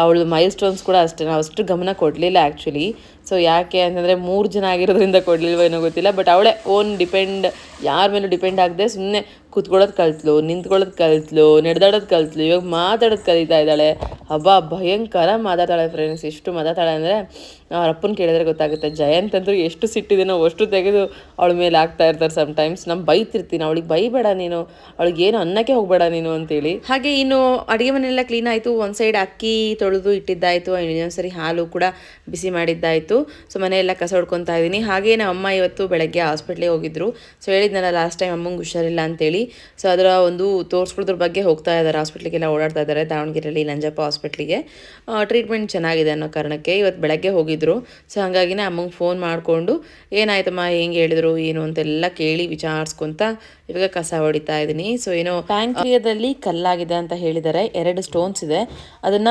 ಅವಳು ಮೈಲ್ ಸ್ಟೋನ್ಸ್ ಕೂಡ ಅಷ್ಟೇ, ನಾವು ಅಷ್ಟು ಗಮನ ಕೊಡಲಿಲ್ಲ ಆ್ಯಕ್ಚುಲಿ ಸೊ ಯಾಕೆ ಅಂತಂದರೆ ಮೂರು ಜನ ಆಗಿರೋದ್ರಿಂದ ಕೊಡಲಿಲ್ವ ಏನೋ ಗೊತ್ತಿಲ್ಲ ಬಟ್ ಅವಳೇ ಓನ್ ಡಿಪೆಂಡ್ ಯಾರ ಮೇಲೂ ಡಿಪೆಂಡ್ ಆಗದೆ ಸುಮ್ಮನೆ ಕೂತ್ಕೊಳ್ಳೋದು ಕಲ್ತ್ಲು, ನಿಂತ್ಕೊಳ್ಳೋದು ಕಲ್ತ್ಲು, ನಡೆದಾಡೋದು ಕಲ್ತ್ಲು, ಇವಾಗ ಮಾತಾಡೋದು ಕಲಿತಾ ಇದ್ದಾಳೆ. ಹಬ್ಬ ಭಯಂಕರ ಮಾತಾಡ್ತಾಳೆ ಫ್ರೆಂಡ್ಸ್ ಎಷ್ಟು ಮಾತಾಡ್ತಾಳೆ ಅಂದರೆ ಅವ್ರ ಅಪ್ಪನ ಕೇಳಿದ್ರೆ ಗೊತ್ತಾಗುತ್ತೆ, ಜಯಂತ್ ಅಂತೂ ಎಷ್ಟು ಸಿಟ್ಟಿದೆನೋ ಅಷ್ಟು ತೆಗೆದು ಅವಳ ಮೇಲೆ ಆಗ್ತಾ ಇರ್ತಾರೆ ಸಮ್ಟೈಮ್ಸ್ ನಮ್ಮ ಬೈತಿರ್ತೀನಿ, ಅವಳಿಗೆ ಬೈಬೇಡ ನೀನು, ಅವಳಿಗೆ ಏನು ಅನ್ನಕ್ಕೆ ಹೋಗಬೇಡ ನೀನು ಅಂತೇಳಿ. ಹಾಗೆ ಇನ್ನು ಅಡುಗೆ ಮನೆಯೆಲ್ಲ ಕ್ಲೀನ್ ಆಯಿತು, ಒಂದು ಸೈಡ್ ಅಕ್ಕಿ ತೊಳೆದು ಇಟ್ಟಿದ್ದಾಯಿತು ಇನ್ನೊಂದು ಸರಿ ಹಾಲು ಕೂಡ ಬಿಸಿ ಮಾಡಿದ್ದಾಯಿತು. ಸೊ ಮನೆಯೆಲ್ಲ ಕಸ ಹೊಡ್ಕೊತಾ ಇದ್ದೀನಿ. ಹಾಗೆ ನಮ್ಮ ಅಮ್ಮ ಇವತ್ತು ಬೆಳಗ್ಗೆ ಹಾಸ್ಪಿಟ್ಲಿಗೆ ಹೋಗಿದ್ರು. ಸೊ ಹೇಳಿದ್ನಲ್ಲ ಲಾಸ್ಟ್ ಟೈಮ್ ಅಮ್ಮಂಗೆ ಹುಷಾರಿಲ್ಲ ಅಂತೇಳಿ. ಸೊ ಅದರ ಒಂದು ತೋರಿಸ್ಕೊಳ್ಳೋದ್ರ ಬಗ್ಗೆ ಹೋಗ್ತಾ ಇದ್ದಾರೆ. ಹಾಸ್ಪಿಟ್ಲಿಗೆಲ್ಲ ಓಡಾಡ್ತಾ ಇದ್ದಾರೆ. ದಾವಣಗೆರೆಯಲ್ಲಿ ನಂಜಪ್ಪ ಹಾಸ್ಪಿಟ್ಲಿಗೆ ಟ್ರೀಟ್ಮೆಂಟ್ ಚೆನ್ನಾಗಿದೆ ಅನ್ನೋ ಕಾರಣಕ್ಕೆ ಇವತ್ತು ಬೆಳಗ್ಗೆ ಹೋಗಿದ್ರು. ಸೊ ಹಾಗಾಗಿ ಅಮ್ಮಂಗೆ ಫೋನ್ ಮಾಡಿಕೊಂಡು, ಏನಾಯ್ತಮ್ಮ? ಹೆಂಗೆ ಹೇಳಿದ್ರು? ಏನು? ಅಂತೆಲ್ಲ ಕೇಳಿ ವಿಚಾರಿಸ್ಕೊಂತ ಇವಾಗ ಕಸ ಹೊಡಿತಾ ಇದ್ದೀನಿ. ಸೊ ಏನೋ ಪ್ಯಾಂಕ್ರಿಯಾದಲ್ಲಿ ಕಲ್ಲಾಗಿದೆ ಅಂತ ಹೇಳಿದ್ದಾರೆ. ಎರಡು ಸ್ಟೋನ್ಸ್ ಇದೆ. ಅದನ್ನ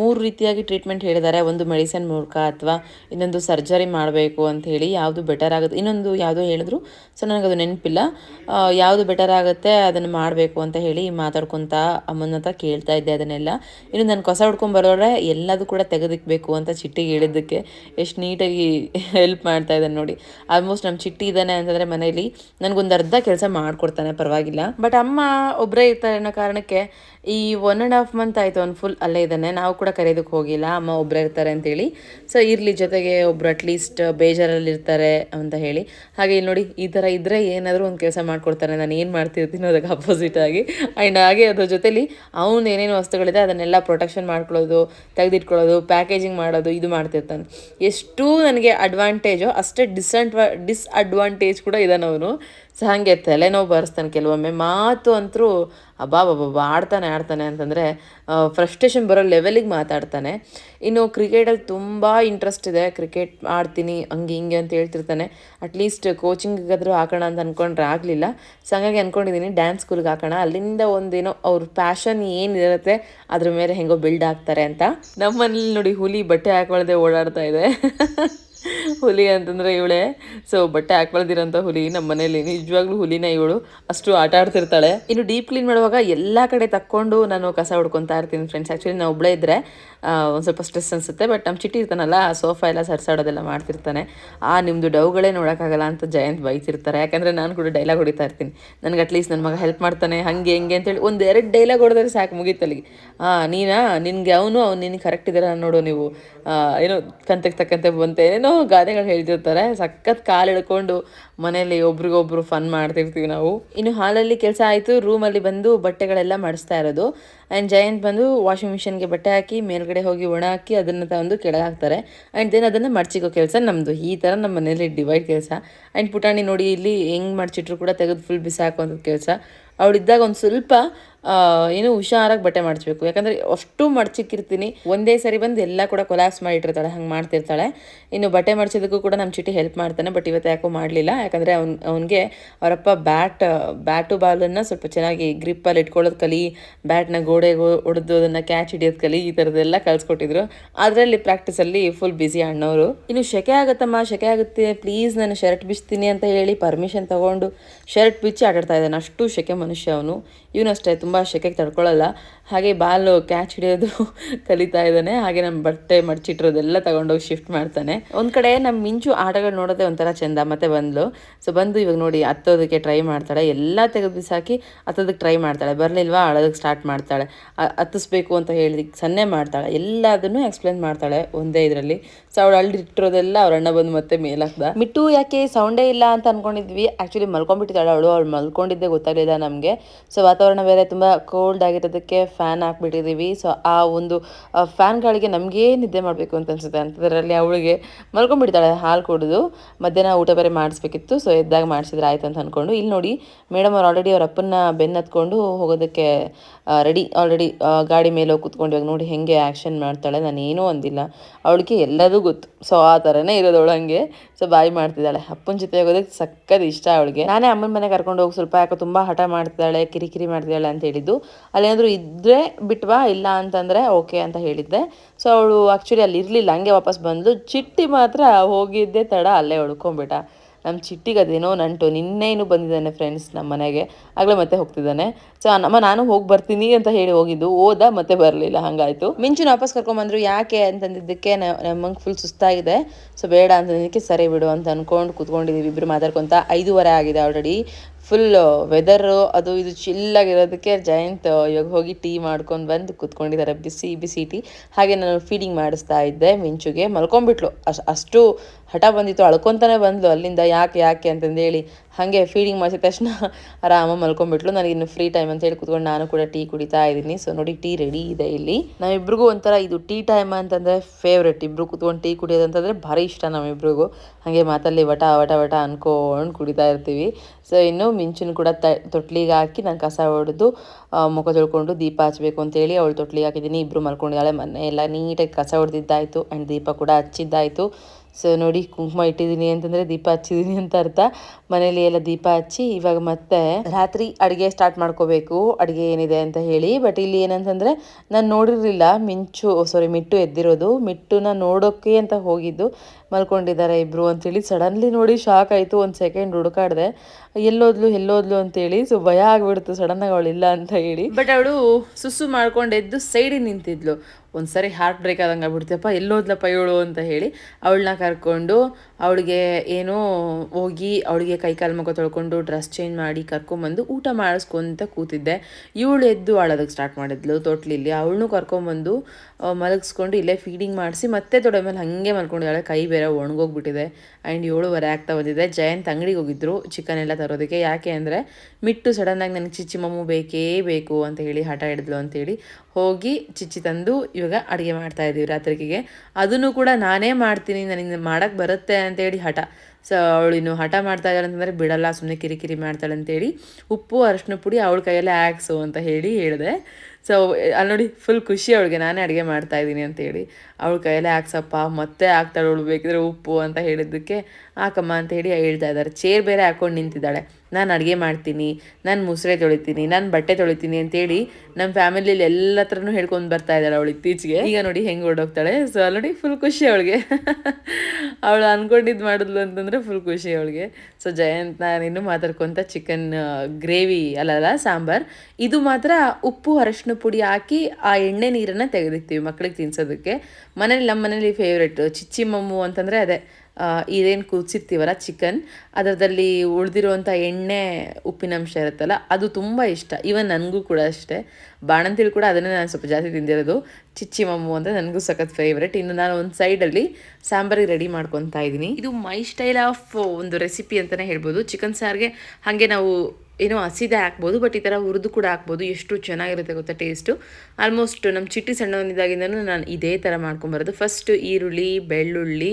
ಮೂರು ರೀತಿಯಾಗಿ ಟ್ರೀಟ್ಮೆಂಟ್ ಹೇಳಿದ್ದಾರೆ. ಒಂದು ಮೆಡಿಸಿನ್ ಮೂಲಕ ಅಥವಾ ಇನ್ನೊಂದು ಸರ್ಜರಿ ಮಾಡಬೇಕು ಅಂತ ಹೇಳಿ ಯಾವುದು ಬೆಟರ್ ಆಗುತ್ತೆ? ಇನ್ನೊಂದು ಯಾವುದೋ ಹೇಳಿದ್ರು? ಸೊ ನನಗೆ ಅದು ನೆನಪಿಲ್ಲ ಯಾವುದು ಬೆಟರ್ ಆಗುತ್ತೆ ಅದನ್ನು ಮಾಡಬೇಕು ಅಂತ ಹೇಳಿ ಮಾತಾಡ್ಕೊತ ಅಮ್ಮನ ಹತ್ರ ಕೇಳ್ತಾ ಇದ್ದೆ ಅದನ್ನೆಲ್ಲ. ಇನ್ನು ನಾನು ಕಸ ಹೊಡ್ಕೊಂಡ್ ಬರೋರೆ ಎಲ್ಲದೂ ಕೂಡ ತೆಗೆದಿಕ್ಬೇಕು ಅಂತ ಚಿಟ್ಟಿಗೆ ಹೇಳಿದ್ದಕ್ಕೆ. ಎಷ್ಟು ನೀಟಾಗಿ ಹೆಲ್ಪ್ ಮಾಡ್ತಾ ಇದ್ದಾನೆ ನೋಡಿ. ಆಲ್ಮೋಸ್ಟ್ ನಮ್ಮ ಚಿಟ್ಟಿ ಇದ್ದಾನೆ ಅಂತಂದರೆ ಮನೇಲಿ ನನಗೊಂದು ಅರ್ಧ ಕೆಲಸ ಮಾಡಿಕೊಡ್ತಾನೆ, ಪರವಾಗಿಲ್ಲ. ಬಟ್ ಅಮ್ಮ ಒಬ್ಬರೇ ಇರ್ತಾರೆ ಅನ್ನೋ ಕಾರಣಕ್ಕೆ ಈ ಒನ್ ಆ್ಯಂಡ್ ಹಾಫ್ ಮಂತ್ ಆಯಿತು ಅವ್ನು ಫುಲ್ ಅಲ್ಲೇ ಇದ್ದಾನೆ. ನಾವು ಕೂಡ ಕರೆಯೋದಕ್ಕೆ ಹೋಗಿಲ್ಲ. ಅಮ್ಮ ಒಬ್ಬರೇ ಇರ್ತಾರೆ ಅಂತೇಳಿ ಸೊ ಇರಲಿ ಜೊತೆಗೆ ಒಬ್ರು ಅಟ್ಲೀಸ್ಟ್ ಬೇಜಾರಲ್ಲಿ ಇರ್ತಾರೆ ಅಂತ ಹೇಳಿ. ಹಾಗೆ ಇಲ್ಲಿ ನೋಡಿ, ಈ ಥರ ಇದ್ದರೆ ಏನಾದರೂ ಒಂದು ಕೆಲಸ ಮಾಡ್ಕೊಡ್ತಾರೆ. ನಾನು ಏನು ಮಾಡ್ತಿರ್ತೀನೋ ಅದಕ್ಕೆ ಅಪೋಸಿಟ್ ಆಗಿ. ಆ್ಯಂಡ್ ಹಾಗೆ ಅದ್ರ ಜೊತೆಲಿ ಅವ್ನು ಏನೇನು ವಸ್ತುಗಳಿದೆ ಅದನ್ನೆಲ್ಲ ಪ್ರೊಟೆಕ್ಷನ್ ಮಾಡ್ಕೊಳ್ಳೋದು, ತೆಗೆದಿಟ್ಕೊಳ್ಳೋದು ಪ್ಯಾಕೇಜಿಂಗ್ ಮಾಡೋದು, ಇದು ಮಾಡ್ತಿರ್ತಾನೆ. ಎಷ್ಟು ನನಗೆ ಅಡ್ವಾಂಟೇಜು ಅಷ್ಟೇ ಡಿಸ್ಅಡ್ವಾ ಡಿಸ್ಅಡ್ವಾಂಟೇಜ್ ಕೂಡ ಇದ್ದಾನೆ ಅವನು. ಸೊ ಹಾಗೆ ತಲೆನೋವು ಬರೆಸ್ತಾನೆ. ಕೆಲವೊಮ್ಮೆ ಮಾತು ಅಂತರೂ ಅಬ್ಬಾ ಬಾಬಾ ಆಡ್ತಾನೆ ಆಡ್ತಾನೆ ಅಂತಂದರೆ ಫ್ರಸ್ಟ್ರೇಷನ್ ಬರೋ ಲೆವೆಲಿಗೆ ಮಾತಾಡ್ತಾನೆ. ಇನ್ನು ಕ್ರಿಕೆಟಲ್ಲಿ ತುಂಬ ಇಂಟ್ರೆಸ್ಟ್ ಇದೆ. ಕ್ರಿಕೆಟ್ ಆಡ್ತೀನಿ, ಹಂಗೆ ಹಿಂಗೆ ಅಂತ ಹೇಳ್ತಿರ್ತಾನೆ. ಅಟ್ಲೀಸ್ಟ್ ಕೋಚಿಂಗಿಗಾದರೂ ಹಾಕೋಣ ಅಂತ ಅಂದ್ಕೊಂಡ್ರೆ ಆಗಲಿಲ್ಲ. ಸೊ ಹಂಗಾಗಿ ಅಂದ್ಕೊಂಡಿದ್ದೀನಿ ಡ್ಯಾನ್ಸ್ ಸ್ಕೂಲ್ಗೆ ಹಾಕೋಣ. ಅಲ್ಲಿಂದ ಒಂದೇನೋ ಅವ್ರ ಪ್ಯಾಷನ್ ಏನಿರುತ್ತೆ, ಅದ್ರ ಮೇಲೆ ಹೆಂಗೋ ಬಿಲ್ಡ್ ಆಗ್ತಾರೆ ಅಂತ. ನಮ್ಮ ಮನೇಲಿ ನೋಡಿ ಹುಲಿ ಬಟ್ಟೆ ಹಾಕೊಳ್ಳದೆ ಓಡಾಡ್ತಾ ಇದೆ. ಹುಲಿ ಅಂತಂದ್ರೆ ಇವಳೆ. ಸೊ ಬಟ್ಟೆ ಹಾಕೊಳ್ದಿರೋಂಥ ಹುಲಿ ನಮ್ಮ ಮನೇಲಿ ನಿಜವಾಗ್ಲೂ ಹುಲಿನ ಇವಳು ಅಷ್ಟು ಆಟ ಆಡ್ತಿರ್ತಾಳೆ. ಇನ್ನು ಡೀಪ್ ಕ್ಲೀನ್ ಮಾಡುವಾಗ ಎಲ್ಲ ಕಡೆ ತಕ್ಕೊಂಡು ನಾನು ಕಸ ಹೊಡ್ಕೊತಾ ಇರ್ತೀನಿ ಫ್ರೆಂಡ್ಸ್ ಆ್ಯಕ್ಚುಲಿ ನಾನು ಒಬ್ಬಳೇ ಇದ್ದರೆ ಒಂದು ಸ್ವಲ್ಪ ಸ್ಟ್ರೆಸ್ ಅನಿಸುತ್ತೆ ಬಟ್ ನಮ್ಮ ಚಿಟ್ಟಿ ಇರ್ತಾನಲ್ಲ ಸೋಫಾ ಎಲ್ಲ ಸರ್ಸಾಡೋದೆಲ್ಲ ಮಾಡ್ತಿರ್ತಾನೆ. ಆ ನಿಮ್ಮದು ಡೌಗಳೇ ನೋಡೋಕ್ಕಾಗಲ್ಲ ಅಂತ ಜಯಂತ್ ಬೈತಿರ್ತಾರೆ. ಯಾಕಂದರೆ ನಾನು ಕೂಡ ಡೈಲಾಗ್ ಹೊಡಿತಾ ಇರ್ತೀನಿ. ನನಗೆ ಅಟ್ಲೀಸ್ಟ್ ನನ್ನ ಮಗ ಹೆಲ್ಪ್ ಮಾಡ್ತಾನೆ, ಹಾಗೆ, ಹೆಂಗೆ ಅಂತೇಳಿ ಒಂದು ಎರಡು ಡೈಲಾಗ್ ಹೊಡೆದ್ರೆ ಸಾಕು ಮುಗೀತಲ್ಲಿಗೆ ಹಾಂ ನೀನಾ? ನಿನಗೆ ಅವನು, ಅವ್ನು ನಿನಗೆ ಕರೆಕ್ಟ್ ಇದ್ದಾರ ನೋಡು ನೀವು ಏನೋ ಕಂತಕ್ಕೆ ತಕ್ಕಂತೆ ಬಂತೆ. ಏನೋ ಗಾದೆಗಳು ಹೇಳ್ತಿರ್ತಾರೆ ಸಖತ್ ಕಾಲು ಇಳ್ಕೊಂಡು ಮನೆಯಲ್ಲಿ ಒಬ್ರಿಗೊಬ್ರು ಫನ್ ಮಾಡ್ತಿರ್ತೀವಿ ನಾವು. ಇನ್ನು ಹಾಲಲ್ಲಿ ಕೆಲಸ ಆಯಿತು. ರೂಮಲ್ಲಿ ಬಂದು ಬಟ್ಟೆಗಳೆಲ್ಲ ಮಡಿಸ್ತಾ ಇರೋದು. ಆ್ಯಂಡ್ ಜಯಂತ್ ಬಂದು ವಾಷಿಂಗ್ ಮಿಷಿನ್ಗೆ ಬಟ್ಟೆ ಹಾಕಿ, ಮೇಲ್ಗಡೆ ಹೋಗಿ ಒಣ ಹಾಕಿ, ಅದನ್ನು ತಗೊಂಡು ಕೆಳಗೆ ಹಾಕ್ತಾರೆ ಆ್ಯಂಡ್ ದೆನ್ ಅದನ್ನು ಮಡ್ಚಿಕೋ ಕೆಲಸ ನಮ್ಮದು ಈ ಥರ ನಮ್ಮ ಮನೇಲಿ ಡಿವೈಡ್ ಕೆಲಸ. ಆ್ಯಂಡ್ ಪುಟಾಣಿ ನೋಡಿ ಇಲ್ಲಿ ಹೆಂಗೆ ಮಡ್ಚಿಟ್ರು ಕೂಡ ತೆಗೆದು ಫುಲ್ ಬಿಸಾಕುವಂಥದ್ದು ಕೆಲಸ. ಅವಳಿದ್ದಾಗ ಒಂದು ಸ್ವಲ್ಪ ಏನು ಹುಷಾರಾಗಿ ಬಟ್ಟೆ ಮಾಡಿಸ್ಬೇಕು. ಯಾಕಂದರೆ ಅಷ್ಟು ಮಡ್ಚಿಕ್ಕಿರ್ತೀನಿ. ಒಂದೇ ಸರಿ ಬಂದು ಎಲ್ಲ ಕೂಡ ಕೊಲಾಪ್ಸ್ ಮಾಡಿಟ್ಟಿರ್ತಾಳೆ, ಹಂಗೆ ಮಾಡ್ತಿರ್ತಾಳೆ. ಇನ್ನು ಬಟ್ಟೆ ಮಡ್ಚೋದಕ್ಕೂ ಕೂಡ ನಮ್ಮ ಚಿಟಿ ಹೆಲ್ಪ್ ಮಾಡ್ತಾನೆ ಬಟ್ ಇವತ್ತು ಯಾಕೋ ಮಾಡಲಿಲ್ಲ. ಯಾಕಂದರೆ ಅವ್ನು, ಅವನಿಗೆ ಅವರಪ್ಪ ಬ್ಯಾಟ್ ಬ್ಯಾಟು ಬಾಲನ್ನು ಸ್ವಲ್ಪ ಚೆನ್ನಾಗಿ ಗ್ರಿಪ್ಪಲ್ಲಿ ಇಟ್ಕೊಳ್ಳೋದು ಕಲಿ ಬ್ಯಾಟ್ನ ಗೋಡೆಗೆ ಹೊಡೆದು ಅದನ್ನು ಕ್ಯಾಚ್ ಹಿಡಿಯೋದು ಕಲಿ, ಈ ಥರದ್ದೆಲ್ಲ ಕಲಿಸ್ಕೊಟ್ಟಿದ್ರು ಅದರಲ್ಲಿ ಪ್ರಾಕ್ಟೀಸಲ್ಲಿ ಫುಲ್ ಬ್ಯುಸಿ ಅಣ್ಣವರು. ಇನ್ನು ಶೆಕೆ ಆಗುತ್ತಮ್ಮ, ಶೆಕೆ ಆಗುತ್ತೆ. ಪ್ಲೀಸ್ ನಾನು ಶರ್ಟ್ ಬಿಚ್ತೀನಿ ಅಂತ ಹೇಳಿ ಪರ್ಮಿಷನ್ ತಗೊಂಡು ಶರ್ಟ್ ಬಿಚ್ಚಿ ಆಟಾಡ್ತಾ ಇದ್ದಾನೆ. ಅಷ್ಟು ಶೆಕೆ ಮನುಷ್ಯ ಅವನು. ಇವನು ಅಷ್ಟೇ ತುಂಬ ಶೆಕೆಗೆ ತಡ್ಕೊಳ್ಳಲ್ಲ ಹಾಗೆ ಬಾಲು ಕ್ಯಾಚ್ ಹಿಡಿಯೋದು ಕಲಿತಾ ಇದ್ದಾನೆ. ಹಾಗೆ ನಮ್ಮ ಬಟ್ಟೆ ಮಡ್ಚಿಟ್ಟಿರೋದೆಲ್ಲ ತಗೊಂಡೋಗಿ ಶಿಫ್ಟ್ ಮಾಡ್ತಾನೆ. ಒಂದು ಕಡೆ ನಮ್ಮ ಮಿಂಚು ಆಟಗಳು ನೋಡೋದೇ ಒಂಥರ ಚಂದ. ಮತ್ತೆ ಬಂದ್ಲು. ಸೊ ಬಂದು ಇವಾಗ ನೋಡಿ ಹತ್ತೋದಕ್ಕೆ ಟ್ರೈ ಮಾಡ್ತಾಳೆ. ಎಲ್ಲ ತೆಗೆದು ಬಿಸಾಕಿ ಹತ್ತೋದಕ್ಕೆ ಟ್ರೈ ಮಾಡ್ತಾಳೆ. ಬರಲಿಲ್ವಾ? ಅಳೋದಕ್ಕೆ ಸ್ಟಾರ್ಟ್ ಮಾಡ್ತಾಳೆ. ಹತ್ತಿಸ್ಬೇಕು ಅಂತ ಹೇಳಿ ಸನ್ನೆ ಮಾಡ್ತಾಳೆ. ಎಲ್ಲದನ್ನು ಎಕ್ಸ್ಪ್ಲೇನ್ ಮಾಡ್ತಾಳೆ ಒಂದೇ ಇದರಲ್ಲಿ. ಸೊ ಅವಳು ಅಳ್ಳಿಟ್ಟಿರೋದೆಲ್ಲ ಅವ್ರ ಅಣ್ಣ ಬಂದು ಮತ್ತೆ ಮೇಲಾಕ್ದ ಮಿಟ್ಟು ಯಾಕೆ? ಸೌಂಡೇ ಇಲ್ಲ ಅಂತ ಅನ್ಕೊಂಡಿದ್ವಿ. ಆ್ಯಕ್ಚುಲಿ ಮಲ್ಕೊಂಡ್ಬಿಟ್ಟಿದ್ದಾಳೆ ಅವಳು. ಅವಳು ಮಲ್ಕೊಂಡಿದ್ದೆ ಗೊತ್ತಾಗಲಿಲ್ಲ ನಮಗೆ. ಸೊ ವಾತಾವರಣ ಬೇರೆ ತುಂಬ ಕೋಲ್ಡ್ ಆಗಿರೋದಕ್ಕೆ ಫ್ಯಾನ್ ಹಾಕ್ಬಿಟ್ಟಿದ್ದೀವಿ ಸೊ ಆ ಒಂದು ಫ್ಯಾನ್ಗಳಿಗೆ ನಮಗೇ ನಿದ್ದೆ ಮಾಡಬೇಕು ಅಂತ ಅನ್ಸುತ್ತೆ. ಅಂಥದ್ರಲ್ಲಿ ಅವಳಿಗೆ ಮಲ್ಕೊಂಡ್ಬಿಡ್ತಾಳೆ, ಹಾಲು ಕುಡಿದು. ಮಧ್ಯಾಹ್ನ ಊಟ ಬೇರೆ ಮಾಡಿಸ್ಬೇಕಿತ್ತು. ಸೊ ಎದ್ದಾಗ ಮಾಡಿಸಿದ್ರೆ ಆಯ್ತು ಅಂತ ಅಂದ್ಕೊಂಡು ಇಲ್ಲಿ ನೋಡಿ ಮೇಡಮ್ ಅವ್ರು ಆಲ್ರೆಡಿ ಅವ್ರ ಅಪ್ಪನ ಬೆನ್ನು ಹತ್ಕೊಂಡು ಹೋಗೋದಕ್ಕೆ ರೆಡಿ ಆಲ್ರೆಡಿ ಗಾಡಿ ಮೇಲೆ ಕೂತ್ಕೊಂಡು ಇವಾಗ ನೋಡಿ ಹೆಂಗೆ ಆ್ಯಕ್ಷನ್ ಮಾಡ್ತಾಳೆ. ನಾನು ಅಂದಿಲ್ಲ. ಅವಳಿಗೆ ಎಲ್ಲದೂ ಗೊತ್ತು. ಸೊ ಆ ಥರನೇ ಇರೋದು ಅವಳು ಹಂಗೆ. ಸೊ ಬಾಯಿ ಮಾಡ್ತಿದ್ದಾಳೆ. ಅಪ್ಪನ ಜೊತೆ ಹೋಗೋದಕ್ಕೆ ಸಕ್ಕತ್ ಇಷ್ಟ ಅವಳಿಗೆ. ನಾನೇ ಅಮ್ಮನ ಮನೆ ಕರ್ಕೊಂಡು ಹೋಗಿ ಸ್ವಲ್ಪ ಯಾಕೋ ತುಂಬ ಹಠ ಮಾಡ್ತಿದ್ದಾಳೆ, ಕಿರಿಕಿರಿ ಮಾಡ್ತಿದ್ದಾಳೆ ಅಂತ ಹೇಳಿದ್ದು. ಅಲ್ಲೇನಾದರೂ ಇದ್ದರೆ ಬಿಟ್ವಾ ಇಲ್ಲ ಅಂತಂದರೆ ಓಕೆ ಅಂತ ಹೇಳಿದ್ದೆ. ಸೊ ಅವಳು ಆ್ಯಕ್ಚುಲಿ ಅಲ್ಲಿ ಇರಲಿಲ್ಲ. ಹಂಗೆ ವಾಪಸ್ ಬಂದು ಚಿಟ್ಟಿ ಮಾತ್ರ ಹೋಗಿದ್ದೆ ತಡ, ಅಲ್ಲೇ ಉಳ್ಕೊಂಬಿಟ್ಟ ನಮ್ಮ ಚಿಟ್ಟಿಗೆ ಅದೇನೋ ನಂಟು ನಿನ್ನೇನು ಬಂದಿದ್ದಾನೆ ಫ್ರೆಂಡ್ಸ್ ನಮ್ಮ ಮನೆಗೆ. ಆಗಲೇ ಮತ್ತೆ ಹೋಗ್ತಿದ್ದಾನೆ. ಸೊ ನಮ್ಮ ನಾನು ಹೋಗಿ ಬರ್ತೀನಿ ಅಂತ ಹೇಳಿ ಹೋಗಿದ್ದು. ಓದ, ಮತ್ತೆ ಬರಲಿಲ್ಲ, ಹಂಗಾಯ್ತು. ಮಿಂಚುನ ವಾಪಸ್ ಕರ್ಕೊಂಬಂದ್ರು ಯಾಕೆ? ಅಂತಂದಿದ್ದಕ್ಕೆ ನಮಗೆ ಫುಲ್ ಸುಸ್ತಾಗಿದೆ. ಸೊ ಬೇಡ ಅಂತಂದಿದ್ದಕ್ಕೆ ಸರಿ ಬಿಡು, ಅಂತ ಅನ್ಕೊಂಡು ಕೂತ್ಕೊಂಡಿದ್ದೀವಿ ಇಬ್ಬರು ಮಾತಾಡ್ಕೊಂತ. ಐದೂವರೆ ಆಗಿದೆ ಆಲ್ರೆಡಿ ಫುಲ್ ವೆದರು ಅದು ಇದು ಚಿಲ್ಲಾಗಿರೋದಕ್ಕೆ ಜಯಂತ್ ಇವಾಗ ಹೋಗಿ ಟೀ ಮಾಡ್ಕೊಂಡು ಬಂದು ಕೂತ್ಕೊಂಡಿದ್ದಾರೆ ಬಿಸಿ ಬಿಸಿ ಟೀ ಹಾಗೆ ನಾನು ಫೀಡಿಂಗ್ ಮಾಡಿಸ್ತಾ ಇದ್ದೆ ಮಿಂಚುಗೆ. ಮಲ್ಕೊಂಡ್ಬಿಟ್ಲು. ಅಸ್, ಅಷ್ಟು ಹಠ ಬಂದಿತ್ತು, ಅಳ್ಕೊತಾನೆ ಬಂದ್ಲು. ಅಲ್ಲಿಂದ ಯಾಕೆ ಯಾಕೆ ಅಂತಂದೇಳಿ ಹಾಗೆ ಫೀಡಿಂಗ್ ಮಾಡಿಸಿದ ತಕ್ಷಣ ಆರಾಮ ಮಲ್ಕೊಂಡ್ಬಿಟ್ಲು. ನನಗೆ ಇನ್ನು ಫ್ರೀ ಟೈಮ್ ಅಂತ ಹೇಳಿ ಕುತ್ಕೊಂಡು ನಾನು ಕೂಡ ಟೀ ಕುಡಿತಾ ಇದ್ದೀನಿ. ಸೊ ನೋಡಿ ಟೀ ರೆಡಿ ಇದೆ ಇಲ್ಲಿ. ನಾವಿಬ್ರಿಗೂ ಒಂಥರ ಇದು ಟೀ ಟೈಮ್ ಅಂತಂದರೆ ಫೇವ್ರೆಟ್ ಇಬ್ರು ಕುತ್ಕೊಂಡು ಟೀ ಕುಡಿಯೋದು ಅಂತಂದರೆ ಭಾರಿ ಇಷ್ಟ ನಮ್ಮಿಬ್ರಿಗೂ. ಹಾಗೆ ಮಾತಲ್ಲಿ ವಟ ವಟ ವಟ ಅನ್ಕೊಂಡು ಕುಡಿತಾ ಇರ್ತೀವಿ. ಸೊ ಇನ್ನು ಮಿಂಚಿನ ಕೂಡ ತ, ತೊಟ್ಲಿಗೆ ಹಾಕಿ ನಾನು ಕಸ ಹೊಡೆದು ಮುಖ ತೊಳ್ಕೊಂಡು ದೀಪ ಹಚ್ಚಬೇಕು ಅಂತೇಳಿ ಅವಳು ತೊಟ್ಲಿಗೆ ಹಾಕಿದ್ದೀನಿ. ಇಬ್ಬರು ಮಲ್ಕೊಂಡಿದ್ದಾಳೆ ಮನೆ ಎಲ್ಲ ನೀಟಾಗಿ ಕಸ ಹೊಡೆದಿದ್ದಾಯಿತು ಆ್ಯಂಡ್ ದೀಪ ಕೂಡ ಹಚ್ಚಿದ್ದಾಯ್ತು. ಸೊ ನೋಡಿ, ಕುಂಕುಮ ಇಟ್ಟಿದ್ದೀನಿ ಅಂತಂದರೆ ದೀಪ ಹಚ್ಚಿದ್ದೀನಿ ಅಂತ ಅರ್ಥ. ಮನೇಲಿ ಎಲ್ಲ ದೀಪ ಹಚ್ಚಿ ಇವಾಗ ಮತ್ತೆ ರಾತ್ರಿ ಅಡುಗೆ ಸ್ಟಾರ್ಟ್ ಮಾಡ್ಕೋಬೇಕು. ಅಡುಗೆ ಏನಿದೆ ಅಂತ ಹೇಳಿ. ಬಟ್ ಇಲ್ಲಿ ಏನಂತಂದರೆ ನಾನು ನೋಡಿರಲಿಲ್ಲ. ಮಿಂಚು ಸಾರಿ ಮಿಟ್ಟು ಎದ್ದಿರೋದು. ಮಿಟ್ಟುನ ನೋಡೋಕ್ಕೆ ಅಂತ ಹೋಗಿದ್ದು. ಮಲ್ಕೊಂಡಿದ್ದಾರೆ ಇಬ್ಬರು ಅಂತೇಳಿ ಸಡನ್ಲಿ ನೋಡಿ ಶಾಕ್ ಆಯಿತು, ಒಂದು ಸೆಕೆಂಡ್ ಹುಡುಕಾಡ್ದೆ. ಎಲ್ಲೋದ್ಲು ಎಲ್ಲೋದ್ಲು ಅಂತೇಳಿ ಸೊ ಭಯ ಆಗ್ಬಿಡ್ತು ಸಡನ್ನಾಗಿ ಇಲ್ಲ ಅಂತ ಹೇಳಿ. ಬಟ್ ಅವಳು ಸುಸ್ಸು ಮಾಡ್ಕೊಂಡು ಎದ್ದು ಸೈಡಿಗೆ ನಿಂತಿದ್ಲು. ಒಂದ್ಸರಿ ಹಾರ್ಟ್ ಬ್ರೇಕ್ ಆದಂಗೆ ಆಗ್ಬಿಡ್ತಪ್ಪ ಎಲ್ಲೋದ್ಲಪ್ಪ ಇವಳು ಅಂತ ಹೇಳಿ ಅವಳನ್ನ ಕರ್ಕೊಂಡು ಅವಳಿಗೆ ಏನೋ ಹೋಗಿ ಅವಳಿಗೆ ಕೈಕಾಲು ಮುಖ ತೊಳ್ಕೊಂಡು ಡ್ರೆಸ್ ಚೇಂಜ್ ಮಾಡಿ ಕರ್ಕೊಂಬಂದು ಊಟ ಮಾಡಿಸ್ಕೊಂತ ಕೂತಿದ್ದೆ. ಇವಳು ಎದ್ದು ಆಳೋದಕ್ಕೆ ಸ್ಟಾರ್ಟ್ ಮಾಡಿದ್ಲು ತೊಟ್ಲಿಲ್ಲಿ. ಅವಳನ್ನೂ ಕರ್ಕೊಂಬಂದು ಮಲಗಿಸ್ಕೊಂಡು ಇಲ್ಲೇ ಫೀಡಿಂಗ್ ಮಾಡಿಸಿ ಮತ್ತೆ ತೊಡೆ ಮೇಲೆ ಹಾಗೆ ಮಲ್ಕೊಂಡಿದ್ದಾಳೆ. ಕೈ ಬೇರೆ ಒಣಗೋಗ್ಬಿಟ್ಟಿದೆ. ಆ್ಯಂಡ್ ಏಳುವರೆ ಆಗ್ತಾ ಬಂದಿದೆ. ಜಯಂತ್ ಅಂಗಡಿಗೆ ಹೋಗಿದ್ರು ಚಿಕನ್ ಎಲ್ಲ ತರೋದಕ್ಕೆ. ಯಾಕೆ ಅಂದರೆ, ಮಿಟ್ಟು ಸಡನ್ನಾಗಿ ನನಗೆ ಚಿಚ್ಚಿ ಮಮ್ಮು ಬೇಕೇ ಬೇಕು ಅಂತ ಹೇಳಿ ಹಠ ಹಿಡಿದ್ಲು ಅಂತೇಳಿ ಹೋಗಿ ಚಿಚ್ಚಿ ತಂದು ಇವಾಗ ಅಡುಗೆ ಮಾಡ್ತಾ ಇದ್ದೀವಿ ರಾತ್ರಿಗೆ ಅದನ್ನು ಕೂಡ ನಾನೇ ಮಾಡ್ತೀನಿ. ನನಗೆ ಮಾಡೋಕ್ಕೆ ಬರುತ್ತೆ ಅಂತೇಳಿ ಹಠ. ಸೊ ಅವಳು ಇನ್ನು ಹಠ ಮಾಡ್ತಾ ಇದ್ದಾಳೆ ಅಂತಂದರೆ, ಬಿಡಲ್ಲ ಸುಮ್ಮನೆ ಕಿರಿಕಿರಿ ಮಾಡ್ತಾಳೆ ಅಂತೇಳಿ ಉಪ್ಪು, ಅರಶಿನ ಪುಡಿ ಅವಳ ಕೈಯಲ್ಲೇ ಹಾಕ್ಸು ಅಂತ ಹೇಳಿ ಹೇಳಿದೆ. ಸೊ ಅಲ್ಲಿ ನೋಡಿ ಫುಲ್ ಖುಷಿ ಅವಳಿಗೆ. ನಾನೇ ಅಡುಗೆ ಮಾಡ್ತಾ ಇದ್ದೀನಿ ಅಂತೇಳಿ. ಅವಳ ಕೈಯಲ್ಲೇ ಹಾಕ್ಸಪ್ಪ, ಮತ್ತೆ ಹಾಕ್ತಾಳೆ, ಅವಳು ಬೇಕಿದ್ರೆ ಉಪ್ಪು ಅಂತ ಹೇಳಿದ್ದಕ್ಕೆ, ಹಾಕಮ್ಮ ಅಂತ ಹೇಳಿ ಹೇಳ್ತಾ ಇದ್ದಾರೆ. ಚೇರ್ ಬೇರೆ ಹಾಕೊಂಡು ನಿಂತಿದ್ದಾಳೆ. ನಾನು ಅಡುಗೆ ಮಾಡ್ತೀನಿ, ನಾನು ಮುಸ್ರೆ ತೊಳಿತೀನಿ, ನಾನು ಬಟ್ಟೆ ತೊಳಿತೀನಿ ಅಂತೇಳಿ ನಮ್ಮ ಫ್ಯಾಮಿಲಿಯಲ್ಲಿ ಎಲ್ಲ ಹತ್ರನೂ ಹೇಳ್ಕೊಂಡು ಬರ್ತಾ ಇದ್ದಾಳೆ ಅವಳು ಇತ್ತೀಚೆಗೆ. ಈಗ ನೋಡಿ ಹೆಂಗೆ ಹೊರಡೋಗ್ತಾಳೆ ಸೊ ಆಲ್ರೆಡಿ ಫುಲ್ ಖುಷಿ ಅವಳಿಗೆ. ಅವಳು ಅಂದ್ಕೊಂಡಿದ್ದು ಮಾಡಿದ್ಲು ಅಂತಂದರೆ ಫುಲ್ ಖುಷಿ ಅವಳಿಗೆ. ಸೊ ಜಯಂತ್ ನಾನು ಇನ್ನೂ ಮಾತಾಡ್ಕೊತ ಚಿಕನ್ ಗ್ರೇವಿ ಅಲ್ಲಲ್ಲ ಸಾಂಬಾರ್. ಇದು ಮಾತ್ರ ಉಪ್ಪು, ಅರಶಿನ ಪುಡಿ ಹಾಕಿ ಆ ಎಣ್ಣೆ ನೀರನ್ನು ತೆಗೆದಿಕ್ತೀವಿ ಮಕ್ಕಳಿಗೆ ತಿನ್ಸೋದಕ್ಕೆ. ಮನೇಲಿ ನಮ್ಮ ಮನೇಲಿ ಫೇವ್ರೆಟ್ ಚಿಚ್ಚಿ ಮಮ್ಮು ಅಂತಂದರೆ ಅದೇ. ಇದೇನು ಕುದಿಸಿರ್ತೀವಲ್ಲ ಚಿಕನ್ ಅದರದಲ್ಲಿ ಉಳಿದಿರುವಂಥ ಎಣ್ಣೆ ಉಪ್ಪಿನಂಶ ಇರುತ್ತಲ್ಲ, ಅದು ತುಂಬ ಇಷ್ಟ. ಈವನ್ ನನಗೂ ಕೂಡ ಅಷ್ಟೇ. ಬಾಣಂತಿಲಿ ಕೂಡ ಅದನ್ನೇ ನಾನು ಸ್ವಲ್ಪ ಜಾಸ್ತಿ ತಿಂದಿರೋದು. ಚಿಚ್ಚಿ ಮಮ್ಮು ಅಂದರೆ ನನಗೂ ಸಖತ್ ಫೇವ್ರೇಟ್ ಇನ್ನು ನಾನು ಒಂದು ಸೈಡಲ್ಲಿ ಸಾಂಬಾರಿಗೆ ರೆಡಿ ಮಾಡ್ಕೊತಾ ಇದ್ದೀನಿ ಇದು ಮೈ ಸ್ಟೈಲ್ ಆಫ್ ಒಂದು ರೆಸಿಪಿ ಅಂತಲೇ ಹೇಳ್ಬೋದು. ಚಿಕನ್ ಸಾರಿಗೆ, ಹಾಗೆ ನಾವು ಏನೋ ಹಸಿದೆ ಹಾಕ್ಬೋದು ಬಟ್ ಈ ಥರ ಹುರಿದು ಕೂಡ ಹಾಕ್ಬೋದು. ಎಷ್ಟು ಚೆನ್ನಾಗಿರುತ್ತೆ ಗೊತ್ತಾ ಟೇಸ್ಟು ಆಲ್ಮೋಸ್ಟ್ ನಮ್ಮ ಚಿಟ್ಟಿ ಸಣ್ಣವನಿದ್ದಾಗಿಂದನೂ ನಾನು ಇದೇ ಥರ ಮಾಡ್ಕೊಂಬರೋದು. ಫಸ್ಟ್ ಈರುಳ್ಳಿ, ಬೆಳ್ಳುಳ್ಳಿ,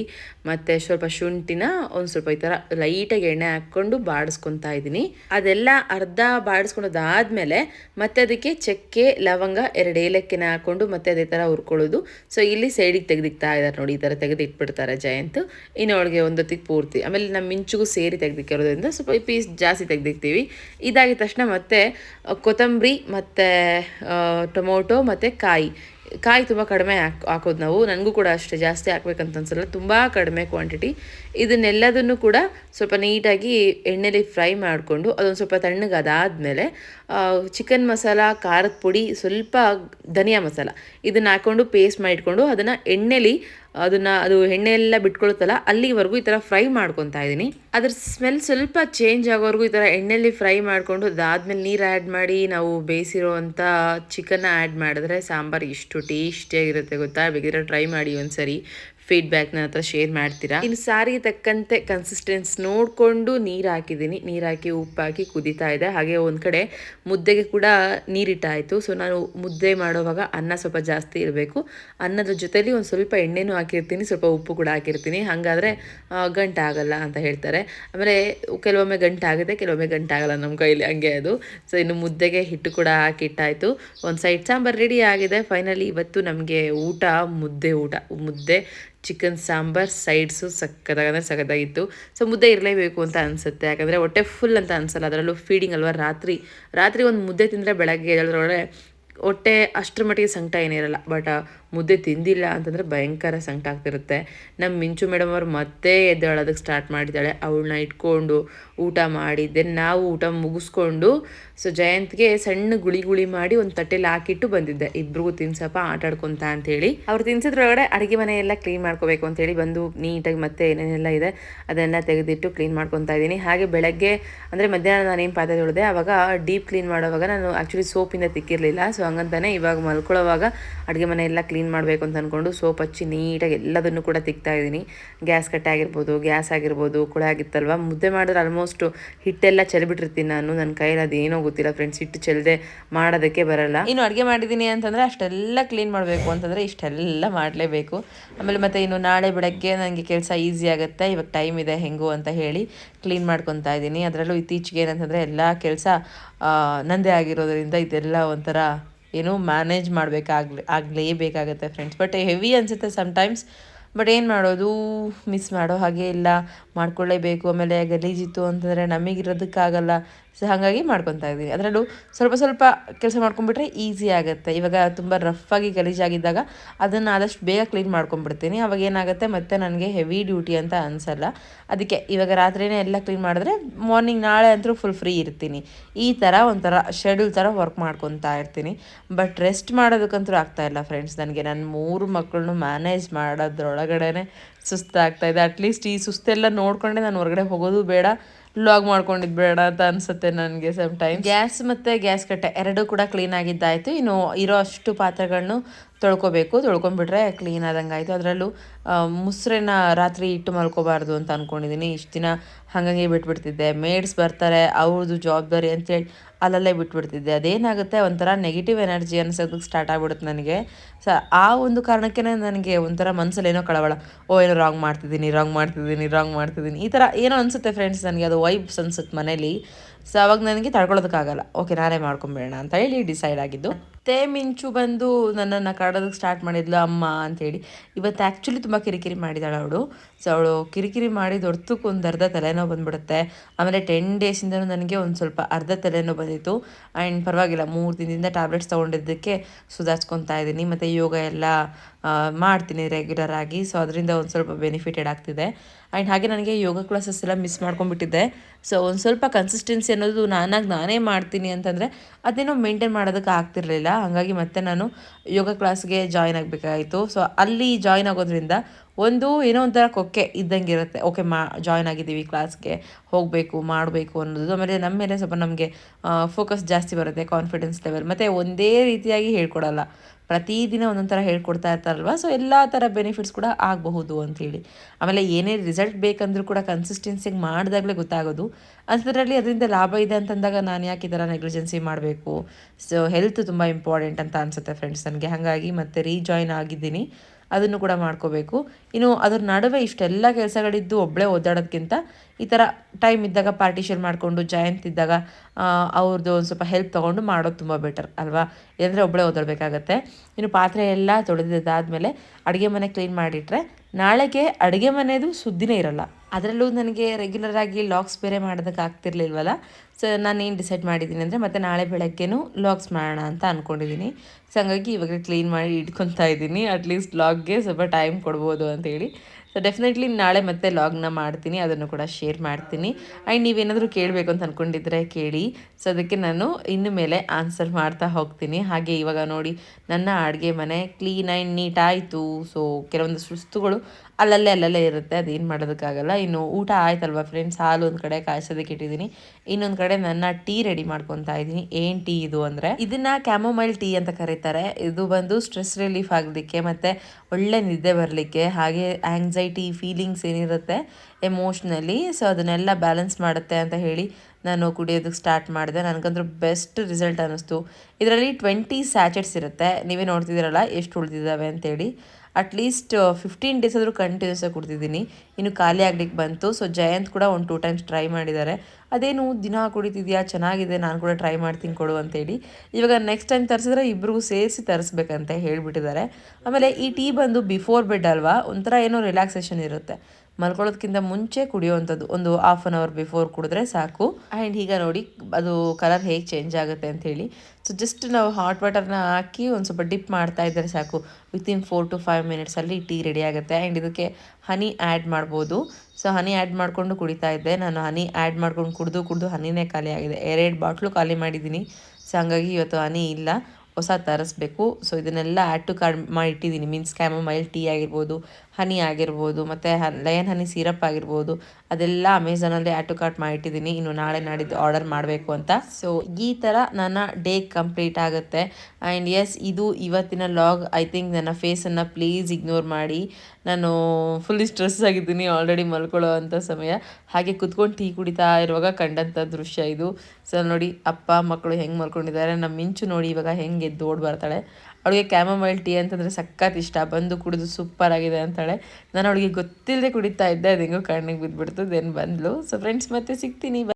ಮತ್ತು ಸ್ವಲ್ಪ ಶುಂಠಿನ ಒಂದು ಸ್ವಲ್ಪ ಈ ಥರ ಲೈಟಾಗಿ ಎಣ್ಣೆ ಹಾಕ್ಕೊಂಡು ಬಾಡಿಸ್ಕೊತಾ ಇದ್ದೀನಿ. ಅದೆಲ್ಲ ಅರ್ಧ ಬಾಡಿಸ್ಕೊಳೋದಾದ್ಮೇಲೆ ಮತ್ತೆ ಅದಕ್ಕೆ ಚಕ್ಕೆ, ಲವಂಗ ಎರಡು ಏಲಕ್ಕಿನ ಹಾಕ್ಕೊಂಡು ಮತ್ತೆ ಅದೇ ಥರ ಹುರ್ಕೊಳ್ಳೋದು. ಸೊ ಇಲ್ಲಿ ಸೈಡಿಗೆ ತೆಗೆದಿಕ್ತಾ ಇದ್ದಾರೆ ನೋಡಿ, ಈ ಥರ ತೆಗೆದಿಟ್ಬಿಡ್ತಾರೆ ಜಯಂತ್ ಇನ್ನು ಅವಳಿಗೆ ಒಂದೊತ್ತಿಗೆ ಪೂರ್ತಿ, ಆಮೇಲೆ ನಮ್ಮ ಮಿಂಚಿಗೂ ಸೇರಿ ತೆಗೆದಿಕ್ಕಿರೋದ್ರಿಂದ ಸ್ವಲ್ಪ ಪೀಸ್ ಜಾಸ್ತಿ ತೆಗೆದಿಕ್ತೀವಿ. ಇದಾಗಿದ ತಕ್ಷಣ ಮತ್ತೆ ಕೊತ್ತಂಬರಿ ಮತ್ತು ಟೊಮೊಟೊ ಮತ್ತು ಕಾಯಿ. ಕಾಯಿ ತುಂಬ ಕಡಿಮೆ ಹಾಕ್, ಹಾಕೋದು ನಾವು. ನನಗೂ ಕೂಡ ಅಷ್ಟೇ ಜಾಸ್ತಿ ಹಾಕ್ಬೇಕಂತ ಅನ್ಸಲ್ಲ. ತುಂಬ ಕಡಿಮೆ ಕ್ವಾಂಟಿಟಿ ಇದನ್ನೆಲ್ಲದನ್ನು ಕೂಡ ಸ್ವಲ್ಪ ನೀಟಾಗಿ ಎಣ್ಣೆಲಿ ಫ್ರೈ ಮಾಡಿಕೊಂಡು ಅದೊಂದು ಸ್ವಲ್ಪ ತಣ್ಣಗೆ ಅದಾದಮೇಲೆ ಚಿಕನ್ ಮಸಾಲ, ಖಾರದ ಪುಡಿ, ಸ್ವಲ್ಪ ಧನಿಯಾ ಮಸಾಲ ಇದನ್ನು ಹಾಕ್ಕೊಂಡು ಪೇಸ್ಟ್ ಮಾಡಿಟ್ಕೊಂಡು ಅದನ್ನು ಎಣ್ಣೆಲಿ ಅದನ್ನು, ಅದು ಎಣ್ಣೆ ಎಲ್ಲ ಬಿಟ್ಕೊಳುತ್ತಲ್ಲ ಅಲ್ಲಿವರೆಗೂ ಈ ಥರ ಫ್ರೈ ಮಾಡ್ಕೊತಾ ಇದ್ದೀನಿ. ಅದ್ರ ಸ್ಮೆಲ್ ಸ್ವಲ್ಪ ಚೇಂಜ್ ಆಗೋವರೆಗೂ ಈ ಥರ ಎಣ್ಣೆಲಿ ಫ್ರೈ ಮಾಡಿಕೊಂಡು ಅದಾದಮೇಲೆ ನೀರು ಆ್ಯಡ್ ಮಾಡಿ ನಾವು ಬೇಯಿಸಿರುವಂಥ ಚಿಕನ್ನ ಆ್ಯಡ್ ಮಾಡಿದ್ರೆ ಸಾಂಬಾರು ಇಷ್ಟು ಟೇಸ್ಟಿಯಾಗಿರುತ್ತೆ ಗೊತ್ತಾ? ಬೇಕಿದ್ರೆ ಟ್ರೈ ಮಾಡಿ ಒಂದ್ಸರಿ. ಫೀಡ್ಬ್ಯಾಕ್ ನನ್ನ ಹತ್ರ ಶೇರ್ ಮಾಡ್ತೀರಾ? ಇನ್ನು ಸಾರಿಗೆ ತಕ್ಕಂತೆ ಕನ್ಸಿಸ್ಟೆನ್ಸ್ ನೋಡಿಕೊಂಡು ನೀರು ಹಾಕಿದ್ದೀನಿ. ನೀರು ಹಾಕಿ, ಉಪ್ಪು ಹಾಕಿ ಕುದೀತಾ ಇದೆ. ಹಾಗೆ ಒಂದು ಕಡೆ ಮುದ್ದೆಗೆ ಕೂಡ ನೀರಿಟ್ಟಾಯಿತು ಸೊ ನಾನು ಮುದ್ದೆ ಮಾಡೋವಾಗ ಅನ್ನ ಸ್ವಲ್ಪ ಜಾಸ್ತಿ ಇರಬೇಕು. ಅನ್ನದ ಜೊತೆಲಿ ಒಂದು ಸ್ವಲ್ಪ ಎಣ್ಣೆನೂ ಹಾಕಿರ್ತೀನಿ. ಸ್ವಲ್ಪ ಉಪ್ಪು ಕೂಡ ಹಾಕಿರ್ತೀನಿ. ಹಾಗಾದರೆ ಗಂಟು ಆಗಲ್ಲ ಅಂತ ಹೇಳ್ತಾರೆ. ಆಮೇಲೆ ಕೆಲವೊಮ್ಮೆ ಗಂಟು ಆಗುತ್ತೆ ಕೆಲವೊಮ್ಮೆ ಗಂಟಾಗಲ್ಲ ನಮ್ಮ ಕೈಲಿ. ಹಂಗೆ ಅದು. ಸೊ ಇನ್ನು ಮುದ್ದೆಗೆ ಹಿಟ್ಟು ಕೂಡ ಹಾಕಿಟ್ಟಾಯಿತು ಒಂದು ಸೈಡ್ ಸಾಂಬಾರು ರೆಡಿ ಆಗಿದೆ. ಫೈನಲಿ ಇವತ್ತು ನಮಗೆ ಊಟ, ಮುದ್ದೆ ಊಟ. ಮುದ್ದೆ ಚಿಕನ್, ಸಾಂಬಾರ್, ಸೈಡ್ಸು ಸಕ್ಕದಾಗಂದರೆ ಸಖತ್ತಾಗಿತ್ತು ಸೊ ಮುದ್ದೆ ಇರಲೇಬೇಕು ಅಂತ ಅನಿಸುತ್ತೆ. ಯಾಕಂದರೆ ಹೊಟ್ಟೆ ಫುಲ್ ಅಂತ ಅನಿಸಲ್ಲ. ಅದರಲ್ಲೂ ಫೀಡಿಂಗ್ ಅಲ್ವಾ? ರಾತ್ರಿ ರಾತ್ರಿ ಒಂದು ಮುದ್ದೆ ತಿಂದರೆ ಬೆಳಗ್ಗೆ ಅದರೊಳಗೆ ಹೊಟ್ಟೆ ಅಷ್ಟರ ಮಟ್ಟಿಗೆ ಸಂಕಟ ಏನಿರಲ್ಲ. ಬಟ್ ಮುದ್ದೆ ತಿಂದಿಲ್ಲ ಅಂತಂದರೆ ಭಯಂಕರ ಸಂಕಟ ಆಗ್ತಿರುತ್ತೆ. ನಮ್ಮ ಮಿಂಚು ಮೇಡಮ್ ಅವ್ರು ಮತ್ತೆ ಎದ್ದೇಳೋದಕ್ಕೆ ಸ್ಟಾರ್ಟ್ ಮಾಡಿದ್ದಾಳೆ. ಅವಳನ್ನ ಇಟ್ಕೊಂಡು ಊಟ ಮಾಡಿ ದೆನ್ ನಾವು ಊಟ ಮುಗಿಸ್ಕೊಂಡು ಸೊ ಜಯಂತ್ಗೆ ಸಣ್ಣ ಗುಳಿ ಗುಳಿ ಮಾಡಿ ಒಂದು ತಟ್ಟೆಲಿ ಹಾಕಿಟ್ಟು ಬಂದಿದ್ದೆ. ಇಬ್ರಿಗೂ ತಿನ್ಸಪ್ಪ, ಆಟ ಆಡ್ಕೊಂತ ಅಂತೇಳಿ ಅವ್ರು ತಿನ್ಸಿದ್ರೊಳಗಡೆ ಅಡುಗೆ ಮನೆ ಎಲ್ಲ ಕ್ಲೀನ್ ಮಾಡ್ಕೋಬೇಕು ಅಂತೇಳಿ ಬಂದು ನೀಟಾಗಿ ಮತ್ತೆ ಏನೇನೆಲ್ಲ ಇದೆ ಅದನ್ನು ತೆಗೆದಿಟ್ಟು ಕ್ಲೀನ್ ಮಾಡ್ಕೊತಾ ಇದ್ದೀನಿ. ಹಾಗೆ ಬೆಳಗ್ಗೆ, ಅಂದರೆ ಮಧ್ಯಾಹ್ನ ನಾನೇನು ಪಾತ್ರೆ ತೊಳೆದೆ ಆವಾಗ ಡೀಪ್ ಕ್ಲೀನ್ ಮಾಡೋವಾಗ ನಾನು ಆ್ಯಕ್ಚುಲಿ ಸೋಪಿಂದ ತಿಕ್ಕಿರಲಿಲ್ಲ. ಸೊ ಹಂಗಂತಾನೆ ಇವಾಗ ಮಲ್ಕೊಳ್ಳೋವಾಗ ಅಡುಗೆ ಮನೆ ಎಲ್ಲ ಕ್ಲೀನ್ ಕ್ಲೀನ್ ಮಾಡಬೇಕು ಅಂತ ಅಂದ್ಕೊಂಡು ಸೋಪ್ ಹಚ್ಚಿ ನೀಟಾಗಿ ಎಲ್ಲದನ್ನು ಕೂಡ ತಿಕ್ತಾ ಇದ್ದೀನಿ. ಗ್ಯಾಸ್ ಕಟ್ ಆಗಿರ್ಬೋದು ಗ್ಯಾಸ್ ಆಗಿರ್ಬೋದು ಕೂಡ ಆಗಿತ್ತಲ್ವ? ಮುದ್ದೆ ಮಾಡಿದ್ರೆ ಆಲ್ಮೋಸ್ಟ್ ಹಿಟ್ಟೆಲ್ಲ ಚೆಲ್ಬಿಟ್ಟಿರ್ತೀನಿ ನಾನು. ನನ್ನ ಕೈಯಲ್ಲಿ ಅದೇನೋ ಗೊತ್ತಿಲ್ಲ ಫ್ರೆಂಡ್ಸ್ ಹಿಟ್ಟು ಚೆಲ್ಲದೆ ಮಾಡೋದಕ್ಕೆ ಬರಲ್ಲ. ಇನ್ನು ಅಡುಗೆ ಮಾಡಿದ್ದೀನಿ ಅಂತಂದರೆ ಅಷ್ಟೆಲ್ಲ ಕ್ಲೀನ್ ಮಾಡಬೇಕು ಅಂತಂದರೆ ಇಷ್ಟೆಲ್ಲ ಮಾಡಲೇಬೇಕು. ಆಮೇಲೆ ಮತ್ತೆ ಇನ್ನು ನಾಳೆ ಬೆಳಗ್ಗೆ ನನಗೆ ಕೆಲಸ ಈಸಿ ಆಗುತ್ತೆ. ಇವಾಗ ಟೈಮ್ ಇದೆ ಹೆಂಗು ಅಂತ ಹೇಳಿ ಕ್ಲೀನ್ ಮಾಡ್ಕೊತಾ ಇದ್ದೀನಿ. ಅದರಲ್ಲೂ ಇತ್ತೀಚೆಗೆ ಏನಂತಂದರೆ ಎಲ್ಲ ಕೆಲಸ ನಂದೇ ಆಗಿರೋದ್ರಿಂದ ಇದೆಲ್ಲ ಒಂಥರ ಏನು ಮ್ಯಾನೇಜ್ ಮಾಡಬೇಕಾಗ್ಲಿ ಆಗಲೇಬೇಕಾಗತ್ತೆ ಫ್ರೆಂಡ್ಸ್ ಬಟ್ ಹೆವಿ ಅನಿಸುತ್ತೆ ಸಮ್ಟೈಮ್ಸ್ ಬಟ್ ಏನು ಮಾಡೋದು? ಮಿಸ್ ಮಾಡೋ ಹಾಗೆ ಇಲ್ಲ. ಮಾಡ್ಕೊಳ್ಳೇಬೇಕು. ಆಮೇಲೆ ಗಲೀಜಿತ್ತು ಅಂತಂದರೆ ನಮಗಿರೋದಕ್ಕಾಗಲ್ಲ. ಸೊ ಹಾಗಾಗಿ ಮಾಡ್ಕೊತಾ ಇದ್ದೀನಿ. ಅದರಲ್ಲೂ ಸ್ವಲ್ಪ ಸ್ವಲ್ಪ ಕೆಲಸ ಮಾಡ್ಕೊಂಡ್ಬಿಟ್ರೆ ಈಸಿ ಆಗುತ್ತೆ. ಇವಾಗ ತುಂಬ ರಫಾಗಿ ಗಲೀಜಾಗಿದ್ದಾಗ ಅದನ್ನು ಆದಷ್ಟು ಬೇಗ ಕ್ಲೀನ್ ಮಾಡ್ಕೊಂಡ್ಬಿಡ್ತೀನಿ ಅವಾಗ ಏನಾಗುತ್ತೆ, ಮತ್ತೆ ನನಗೆ ಹೆವಿ ಡ್ಯೂಟಿ ಅಂತ ಅನಿಸಲ್ಲ. ಅದಕ್ಕೆ ಇವಾಗ ರಾತ್ರಿನೇ ಎಲ್ಲ ಕ್ಲೀನ್ ಮಾಡಿದ್ರೆ ಮಾರ್ನಿಂಗ್ ನಾಳೆ ಅಂತೂ ಫುಲ್ ಫ್ರೀ ಇರ್ತೀನಿ. ಈ ಥರ ಒಂಥರ ಶೆಡ್ಯೂಲ್ ಥರ ವರ್ಕ್ ಮಾಡ್ಕೊತಾ ಇರ್ತೀನಿ. ಬಟ್ ರೆಸ್ಟ್ ಮಾಡೋದಕ್ಕಂತೂ ಆಗ್ತಾ ಇಲ್ಲ ಫ್ರೆಂಡ್ಸ್ ನನಗೆ ನನ್ನ ಮೂರು ಮಕ್ಕಳನ್ನು ಮ್ಯಾನೇಜ್ ಮಾಡೋದ್ರೊಳಗಡೆ ಸುಸ್ತಾಗ್ತಾಯಿದೆ ಅಟ್ಲೀಸ್ಟ್ ಈ ಸುಸ್ತೆಲ್ಲ ನೋಡ್ಕೊಂಡೆ ನಾನು ಹೊರಗಡೆ ಹೋಗೋದು ಬೇಡ. ಲಾಗ್ ಮಾಡ್ಕೊಂಡಿದ್ ಬೇಡ ಅಂತ ಅನ್ಸುತ್ತೆ ನನಗೆ ಸಮ್ ಟೈಮ್ ಗ್ಯಾಸ್ ಮತ್ತು ಗ್ಯಾಸ್ ಕಟ್ಟೆ ಎರಡೂ ಕೂಡ ಕ್ಲೀನ್ ಆಗಿದ್ದಾಯಿತು. ಇನ್ನು ಇರೋ ಅಷ್ಟು ಪಾತ್ರೆಗಳನ್ನು ತೊಳ್ಕೊಬೇಕು ತೊಳ್ಕೊಂಬಿಟ್ರೆ ಕ್ಲೀನ್ ಆದಂಗೆ ಆಯಿತು ಅದರಲ್ಲೂ ಮುಸ್ರೆನ ರಾತ್ರಿ ಇಟ್ಟು ಮಲ್ಕೋಬಾರ್ದು ಅಂತ ಅಂದ್ಕೊಂಡಿದ್ದೀನಿ ಇಷ್ಟು ದಿನ ಹಾಗಂಗೆ ಬಿಟ್ಬಿಡ್ತಿದ್ದೆ. ಮೇಡ್ಸ್ ಬರ್ತಾರೆ ಅವ್ರದ್ದು ಜವಾಬ್ದಾರಿ ಅಂತೇಳಿ ಅಲ್ಲಲ್ಲೇ ಬಿಟ್ಬಿಡ್ತಿದ್ದೆ. ಅದೇನಾಗುತ್ತೆ, ಒಂಥರ ನೆಗೆಟಿವ್ ಎನರ್ಜಿ ಅನ್ಸೋದಕ್ಕೆ ಸ್ಟಾರ್ಟ್ ಆಗ್ಬಿಡುತ್ತೆ ನನಗೆ. ಸ ಆ ಒಂದು ಕಾರಣಕ್ಕೆ ನನಗೆ ಒಂಥರ ಮನಸ್ಸಲ್ಲಿ ಏನೋ ಕಳವಳ. ಓ, ಏನೋ ರಾಂಗ್ ಮಾಡ್ತಿದ್ದೀನಿ ರಾಂಗ್ ಮಾಡ್ತಿದ್ದೀನಿ ರಾಂಗ್ ಮಾಡ್ತಿದ್ದೀನಿ. ಈ ಥರ ಏನೋ ಅನಿಸುತ್ತೆ ಫ್ರೆಂಡ್ಸ್ ನನಗೆ, ಅದು ವೈಬ್ಸ್ ಅನ್ಸುತ್ತೆ ಮನೇಲಿ. ಸೊ ಅವಾಗ ನನಗೆ ತಡ್ಕೊಳ್ಳೋದಕ್ಕಾಗಲ್ಲ ಓಕೆ ನಾನೇ ಮಾಡ್ಕೊಂಬೇಡೋಣ ಅಂತ ಹೇಳಿ ಡಿಸೈಡ್ ಆಗಿದ್ದು. ಮತ್ತೆ ಮಿಂಚು ಬಂದು ನನ್ನನ್ನು ಕಾಡೋದಕ್ಕೆ ಸ್ಟಾರ್ಟ್ ಮಾಡಿದ್ಲು ಅಮ್ಮ ಅಂತೇಳಿ. ಇವತ್ತು ಆ್ಯಕ್ಚುಲಿ ತುಂಬ ಕಿರಿಕಿರಿ ಮಾಡಿದಾಳೆ ಅವಳು. ಸೊ ಅವಳು ಕಿರಿಕಿರಿ ಮಾಡಿದ ಹೊರ್ತಕ್ಕೆ ಒಂದು ಅರ್ಧ ತಲೆನೋವು ಬಂದ್ಬಿಡುತ್ತೆ. ಆಮೇಲೆ ಟೆನ್ ಡೇಸಿಂದನೂ ನನಗೆ ಒಂದು ಸ್ವಲ್ಪ ಅರ್ಧ ತಲೆನೋವು ಬಂದಿತ್ತು. ಆ್ಯಂಡ್ ಪರವಾಗಿಲ್ಲ, ಮೂರು ದಿನದಿಂದ ಟ್ಯಾಬ್ಲೆಟ್ಸ್ ತೊಗೊಂಡಿದ್ದಕ್ಕೆ ಸುಧಾರಿಸ್ಕೊತಾ ಇದ್ದೀನಿ. ಮತ್ತು ಯೋಗ ಎಲ್ಲ ಮಾಡ್ತೀನಿ ರೆಗ್ಯುಲರ್ ಆಗಿ. ಸೊ ಅದರಿಂದ ಒಂದು ಸ್ವಲ್ಪ ಬೆನಿಫಿಟೆಡ್ ಆಗ್ತಿದೆ. ಆ್ಯಂಡ್ ಹಾಗೆ ನನಗೆ ಯೋಗ ಕ್ಲಾಸಸ್ ಎಲ್ಲ ಮಿಸ್ ಮಾಡ್ಕೊಂಡ್ಬಿಟ್ಟಿದ್ದೆ. ಸೊ ಒಂದು ಸ್ವಲ್ಪ ಕನ್ಸಿಸ್ಟೆನ್ಸಿ ಅನ್ನೋದು ನಾನಾಗಿ ನಾನೇ ಮಾಡ್ತೀನಿ ಅಂತಂದರೆ ಅದೇನೋ ಮೇಂಟೈನ್ ಮಾಡೋದಕ್ಕೆ ಆಗ್ತಿರಲಿಲ್ಲ. ಹಾಗಾಗಿ ಮತ್ತೆ ನಾನು ಯೋಗ ಕ್ಲಾಸ್ಗೆ ಜಾಯ್ನ್ ಆಗಬೇಕಾಯಿತು. ಸೊ ಅಲ್ಲಿ ಜಾಯ್ನ್ ಆಗೋದ್ರಿಂದ ಒಂದು ಏನೋ ಒಂಥರ ಕೊಕ್ಕೆ ಇದ್ದಂಗೆ ಇರುತ್ತೆ ಓಕೆ ಮಾ ಜಾಯ್ನ್ ಆಗಿದ್ದೀವಿ ಕ್ಲಾಸ್ಗೆ ಹೋಗಬೇಕು, ಮಾಡಬೇಕು ಅನ್ನೋದು. ಆಮೇಲೆ ನಮ್ಮ ಮೇಲೆ ಸ್ವಲ್ಪ ನಮಗೆ ಫೋಕಸ್ ಜಾಸ್ತಿ ಬರುತ್ತೆ ಕಾನ್ಫಿಡೆನ್ಸ್ ಲೆವೆಲ್ ಮತ್ತು ಒಂದೇ ರೀತಿಯಾಗಿ ಹೇಳ್ಕೊಡಲ್ಲ. ಪ್ರತಿದಿನ ಒಂದೊಂದು ಥರ ಹೇಳ್ಕೊಡ್ತಾ ಇರ್ತಾರಲ್ವ? ಸೊ ಎಲ್ಲ ಥರ ಬೆನಿಫಿಟ್ಸ್ ಕೂಡ ಆಗಬಹುದು ಅಂಥೇಳಿ ಆಮೇಲೆ ಏನೇ ರಿಸಲ್ಟ್ ಬೇಕಂದ್ರೂ ಕೂಡ ಕನ್ಸಿಸ್ಟೆನ್ಸಿಗೆ ಮಾಡಿದಾಗಲೇ ಗೊತ್ತಾಗೋದು. ಅಂಥದ್ರಲ್ಲಿ ಅದರಿಂದ ಲಾಭ ಇದೆ ಅಂತಂದಾಗ ನಾನು ಯಾಕೆ ಈ ಥರ ನೆಗ್ಲಿಜೆನ್ಸಿ ಮಾಡಬೇಕು? ಸೊ ಹೆಲ್ತ್ ತುಂಬ ಇಂಪಾರ್ಟೆಂಟ್ ಅಂತ ಅನಿಸುತ್ತೆ ಫ್ರೆಂಡ್ಸ್ ನನಗೆ. ಹಾಗಾಗಿ ಮತ್ತೆ ರೀಜಾಯ್ನ್ ಆಗಿದ್ದೀನಿ. ಅದನ್ನು ಕೂಡ ಮಾಡ್ಕೋಬೇಕು. ಇನ್ನು ಅದ್ರ ನಡುವೆ ಇಷ್ಟೆಲ್ಲ ಕೆಲಸಗಳಿದ್ದು ಒಬ್ಬಳೇ ಓದಾಡೋದಕ್ಕಿಂತ ಈ ಥರ ಟೈಮ್ ಇದ್ದಾಗ ಪಾರ್ಟಿಷನ್ ಮಾಡಿಕೊಂಡು ಜಯಂತ್ ಇದ್ದಾಗ ಅವ್ರದ್ದು ಒಂದು ಸ್ವಲ್ಪ ಹೆಲ್ಪ್ ತೊಗೊಂಡು ಮಾಡೋದು ತುಂಬ ಬೆಟರ್ ಅಲ್ವಾ? ಇಲ್ಲಾಂದರೆ ಒಬ್ಬಳೇ ಓದಾಡಬೇಕಾಗತ್ತೆ ಇನ್ನು ಪಾತ್ರೆ ಎಲ್ಲ ತೊಳೆದಿದ್ದಾದಮೇಲೆ ಅಡುಗೆ ಮನೆ ಕ್ಲೀನ್ ಮಾಡಿಟ್ರೆ ನಾಳೆಗೆ ಅಡುಗೆ ಮನೆಯದು ಸುದ್ದಿನೇ ಇರಲ್ಲ. ಅದರಲ್ಲೂ ನನಗೆ ರೆಗ್ಯುಲರ್ ಆಗಿ ಲಾಗ್ಸ್ ಬೇರೆ ಮಾಡೋದಕ್ಕೆ ಆಗ್ತಿರ್ಲಿಲ್ವಲ್ಲ? ಸೊ ನಾನು ಏನು ಡಿಸೈಡ್ ಮಾಡಿದ್ದೀನಿ ಅಂದರೆ ಮತ್ತೆ ನಾಳೆ ಬೆಳಗ್ಗೆನೂ ಲಾಗ್ಸ್ ಮಾಡೋಣ ಅಂತ ಅಂದ್ಕೊಂಡಿದ್ದೀನಿ ಸೊ ಹಂಗಾಗಿ ಇವಾಗ ಕ್ಲೀನ್ ಮಾಡಿ ಇಟ್ಕೊತಾ ಇದ್ದೀನಿ. ಅಟ್ಲೀಸ್ಟ್ ಲಾಗ್ಗೆ ಸ್ವಲ್ಪ ಟೈಮ್ ಕೊಡ್ಬೋದು ಅಂತೇಳಿ ಸೊ ಡೆಫಿನೆಟ್ಲಿ ನಾಳೆ ಮತ್ತೆ ಲಾಗ್ನ ಮಾಡ್ತೀನಿ, ಅದನ್ನು ಕೂಡ ಶೇರ್ ಮಾಡ್ತೀನಿ. ಆ್ಯಂಡ್ ನೀವೇನಾದರೂ ಕೇಳಬೇಕು ಅಂತ ಅಂದ್ಕೊಂಡಿದ್ರೆ ಕೇಳಿ. ಸೊ ಅದಕ್ಕೆ ನಾನು ಇನ್ನು ಮೇಲೆ ಆನ್ಸರ್ ಮಾಡ್ತಾ ಹೋಗ್ತೀನಿ. ಹಾಗೆ ಇವಾಗ ನೋಡಿ, ನನ್ನ ಅಡುಗೆ ಮನೆ ಕ್ಲೀನ್ ಆ್ಯಂಡ್ ನೀಟ್ ಆಯಿತು. ಸೊ ಕೆಲವೊಂದು ಸುಸ್ತುಗಳು ಅಲ್ಲಲ್ಲೇ ಅಲ್ಲಲ್ಲೇ ಇರುತ್ತೆ ಅದೇನು ಮಾಡೋದಕ್ಕಾಗಲ್ಲ. ಇನ್ನು ಊಟ ಆಯ್ತಲ್ವಾ ಫ್ರೆಂಡ್ಸ್ ಹಾಲು ಒಂದು ಕಡೆ ಕಾಯಿಸೋದಕ್ಕೆ ಇಟ್ಟಿದ್ದೀನಿ ಇನ್ನೊಂದು ಕಡೆ ನನ್ನ ಟೀ ರೆಡಿ ಮಾಡ್ಕೊತಾ ಇದ್ದೀನಿ. ಏನು ಟೀ ಇದು ಅಂದರೆ? ಇದನ್ನ ಕ್ಯಾಮೊಮೈಲ್ ಟೀ ಅಂತ ಕರೀತಾರೆ. ಇದು ಬಂದು ಸ್ಟ್ರೆಸ್ ರಿಲೀಫ್ ಆಗಲಿಕ್ಕೆ ಮತ್ತು ಒಳ್ಳೆ ನಿದ್ದೆ ಬರಲಿಕ್ಕೆ, ಹಾಗೆ ಆಂಗ್ಸೈಟಿ ಫೀಲಿಂಗ್ಸ್ ಏನಿರುತ್ತೆ ಎಮೋಷ್ನಲಿ ಸೊ ಅದನ್ನೆಲ್ಲ ಬ್ಯಾಲೆನ್ಸ್ ಮಾಡುತ್ತೆ ಅಂತ ಹೇಳಿ ನಾನು ಕುಡಿಯೋದಕ್ಕೆ ಸ್ಟಾರ್ಟ್ ಮಾಡಿದೆ. ನನಗಂದ್ರೂ ಬೆಸ್ಟ್ ರಿಸಲ್ಟ್ ಅನ್ನಿಸ್ತು. ಇದರಲ್ಲಿ ಟ್ವೆಂಟಿ ಸ್ಯಾಚೆಟ್ಸ್ ಇರುತ್ತೆ. ನೀವೇ ನೋಡ್ತಿದ್ದೀರಲ್ಲ, ಎಷ್ಟು ಉಳಿದಿದ್ದಾವೆ ಅಂತೇಳಿ. ಅಟ್ಲೀಸ್ಟ್ ಫಿಫ್ಟೀನ್ ಡೇಸ್ ಆದರೂ ಕಂಟಿನ್ಯೂಸ್ ಆಗಿ ಕುಡ್ತಿದ್ದೀನಿ ಇನ್ನು ಖಾಲಿ ಆಗ್ಲಿಕ್ಕೆ ಬಂತು. ಸೊ ಜಯಂತ್ ಕೂಡ ಒಂದು ಟೂ ಟೈಮ್ಸ್ ಟ್ರೈ ಮಾಡಿದ್ದಾರೆ ಅದೇನು ದಿನ ಕುಡಿತಿದ್ಯಾ? ಚೆನ್ನಾಗಿದೆ. ನಾನು ಕೂಡ ಟ್ರೈ ಮಾಡ್ತೀನಿ ಕೊಡು ಅಂತೇಳಿ. ಇವಾಗ ನೆಕ್ಸ್ಟ್ ಟೈಮ್ ತರಿಸಿದ್ರೆ ಇಬ್ಬರಿಗೂ ಸೇರಿಸಿ ತರಿಸ್ಬೇಕಂತ ಹೇಳಿಬಿಟ್ಟಿದ್ದಾರೆ ಆಮೇಲೆ ಈ ಟೀ ಬಂದು ಬಿಫೋರ್ ಬೆಡ್ ಅಲ್ವಾ? ಒಂಥರ ಏನೋ ರಿಲ್ಯಾಕ್ಸೇಷನ್ ಇರುತ್ತೆ. ಮಲ್ಕೊಳ್ಳೋದಕ್ಕಿಂತ ಮುಂಚೆ ಕುಡಿಯೋವಂಥದ್ದು ಒಂದು ಹಾಫ್ ಆನ್ ಅವರ್ ಬಿಫೋರ್ ಕುಡಿದ್ರೆ ಸಾಕು. ಆ್ಯಂಡ್ ಈಗ ನೋಡಿ, ಅದು ಕಲರ್ ಹೇಗೆ ಚೇಂಜ್ ಆಗುತ್ತೆ ಅಂಥೇಳಿ ಸೊ ಜಸ್ಟ್ ನಾವು ಹಾಟ್ ವಾಟರ್ನ ಹಾಕಿ ಒಂದು ಸ್ವಲ್ಪ ಡಿಪ್ ಮಾಡ್ತಾ ಇದ್ದರೆ ಸಾಕು. ವಿತಿನ್ ಫೋರ್ ಟು ಫೈವ್ ಮಿನಿಟ್ಸಲ್ಲಿ ಟೀ ರೆಡಿ ಆಗುತ್ತೆ. ಆ್ಯಂಡ್ ಇದಕ್ಕೆ ಹನಿ ಆ್ಯಡ್ ಮಾಡ್ಬೋದು. ಸೊ ಹನಿ ಆ್ಯಡ್ ಮಾಡಿಕೊಂಡು ಕುಡಿತಾ ಇದ್ದೆ. ನಾನು ಹನಿ ಆ್ಯಡ್ ಮಾಡ್ಕೊಂಡು ಕುಡಿದು ಕುಡಿದು ಹನಿನೇ ಖಾಲಿ ಆಗಿದೆ. ಎರಡು ಬಾಟ್ಲು ಖಾಲಿ ಮಾಡಿದ್ದೀನಿ. ಸೊ ಹಂಗಾಗಿ ಇವತ್ತು ಹನಿ ಇಲ್ಲ. ಹೊಸ ತರಿಸ್ಬೇಕು. ಸೊ ಇದನ್ನೆಲ್ಲ ಆ್ಯಡ್ ಟು ಕಾರ್ಡ್ ಮಾಡಿ ಇಟ್ಟಿದ್ದೀನಿ ಮೀನ್ಸ್ ಕ್ಯಾಮಮೈಲ್ ಟೀ ಆಗಿರ್ಬೋದು ಹನಿ ಆಗಿರ್ಬೋದು, ಮತ್ತು ಲಯನ್ ಹನಿ ಸಿರಪ್ ಆಗಿರ್ಬೋದು. ಅದೆಲ್ಲ ಅಮೆಝಾನಲ್ಲಿ ಆ್ಯಡ್ ಟು ಕಾರ್ಟ್ ಮಾಡಿಟ್ಟಿದ್ದೀನಿ. ಇನ್ನು ನಾಳೆ ನಾಡಿದ್ದು ಆರ್ಡರ್ ಮಾಡಬೇಕು ಅಂತ. ಸೊ ಈ ಥರ ನನ್ನ ಡೇ ಕಂಪ್ಲೀಟ್ ಆಗುತ್ತೆ. ಆ್ಯಂಡ್ ಎಸ್ ಇದು ಇವತ್ತಿನ ಲಾಗ್ ಐ ಥಿಂಕ್ ನನ್ನ ಫೇಸನ್ನು ಪ್ಲೀಸ್ ಇಗ್ನೋರ್ ಮಾಡಿ. ನಾನು ಫುಲ್ಲಿ ಸ್ಟ್ರೆಸ್ ಆಗಿದ್ದೀನಿ ಆಲ್ರೆಡಿ ಮಲ್ಕೊಳ್ಳೋ ಅಂಥ ಸಮಯ. ಹಾಗೆ ಕುತ್ಕೊಂಡು ಟೀ ಕುಡಿತಾ ಇರುವಾಗ ಕಂಡಂಥ ದೃಶ್ಯ ಇದು. ಸೊ ನೋಡಿ, ಅಪ್ಪ, ಮಕ್ಕಳು ಹೆಂಗೆ ಮಲ್ಕೊಂಡಿದ್ದಾರೆ ನಮ್ಮ ಮಿಂಚು ನೋಡಿ ಇವಾಗ ಹೆಂಗೆ ಎದ್ದು ಓಡ್ ಬರ್ತಾಳೆ ಅವಳಿಗೆ ಕ್ಯಾಮಮೈಲ್ ಟೀ ಅಂತಂದರೆ ಸಖತ್ ಇಷ್ಟ. ಬಂದು ಕುಡಿದು ಸೂಪರ್ ಆಗಿದೆ ಅಂತಾಳೆ. ನಾನು ಅವಳಿಗೆ ಗೊತ್ತಿಲ್ಲದೆ ಕುಡಿತಾ ಇದ್ದೆ ಅದು ಹೆಂಗೋ ಕಣ್ಣಿಗೆ ಬಿದ್ದುಬಿಡ್ತು ದೆನ್ ಬಂದಳು ಸೊ ಫ್ರೆಂಡ್ಸ್ ಮತ್ತೆ ಸಿಗ್ತೀನಿ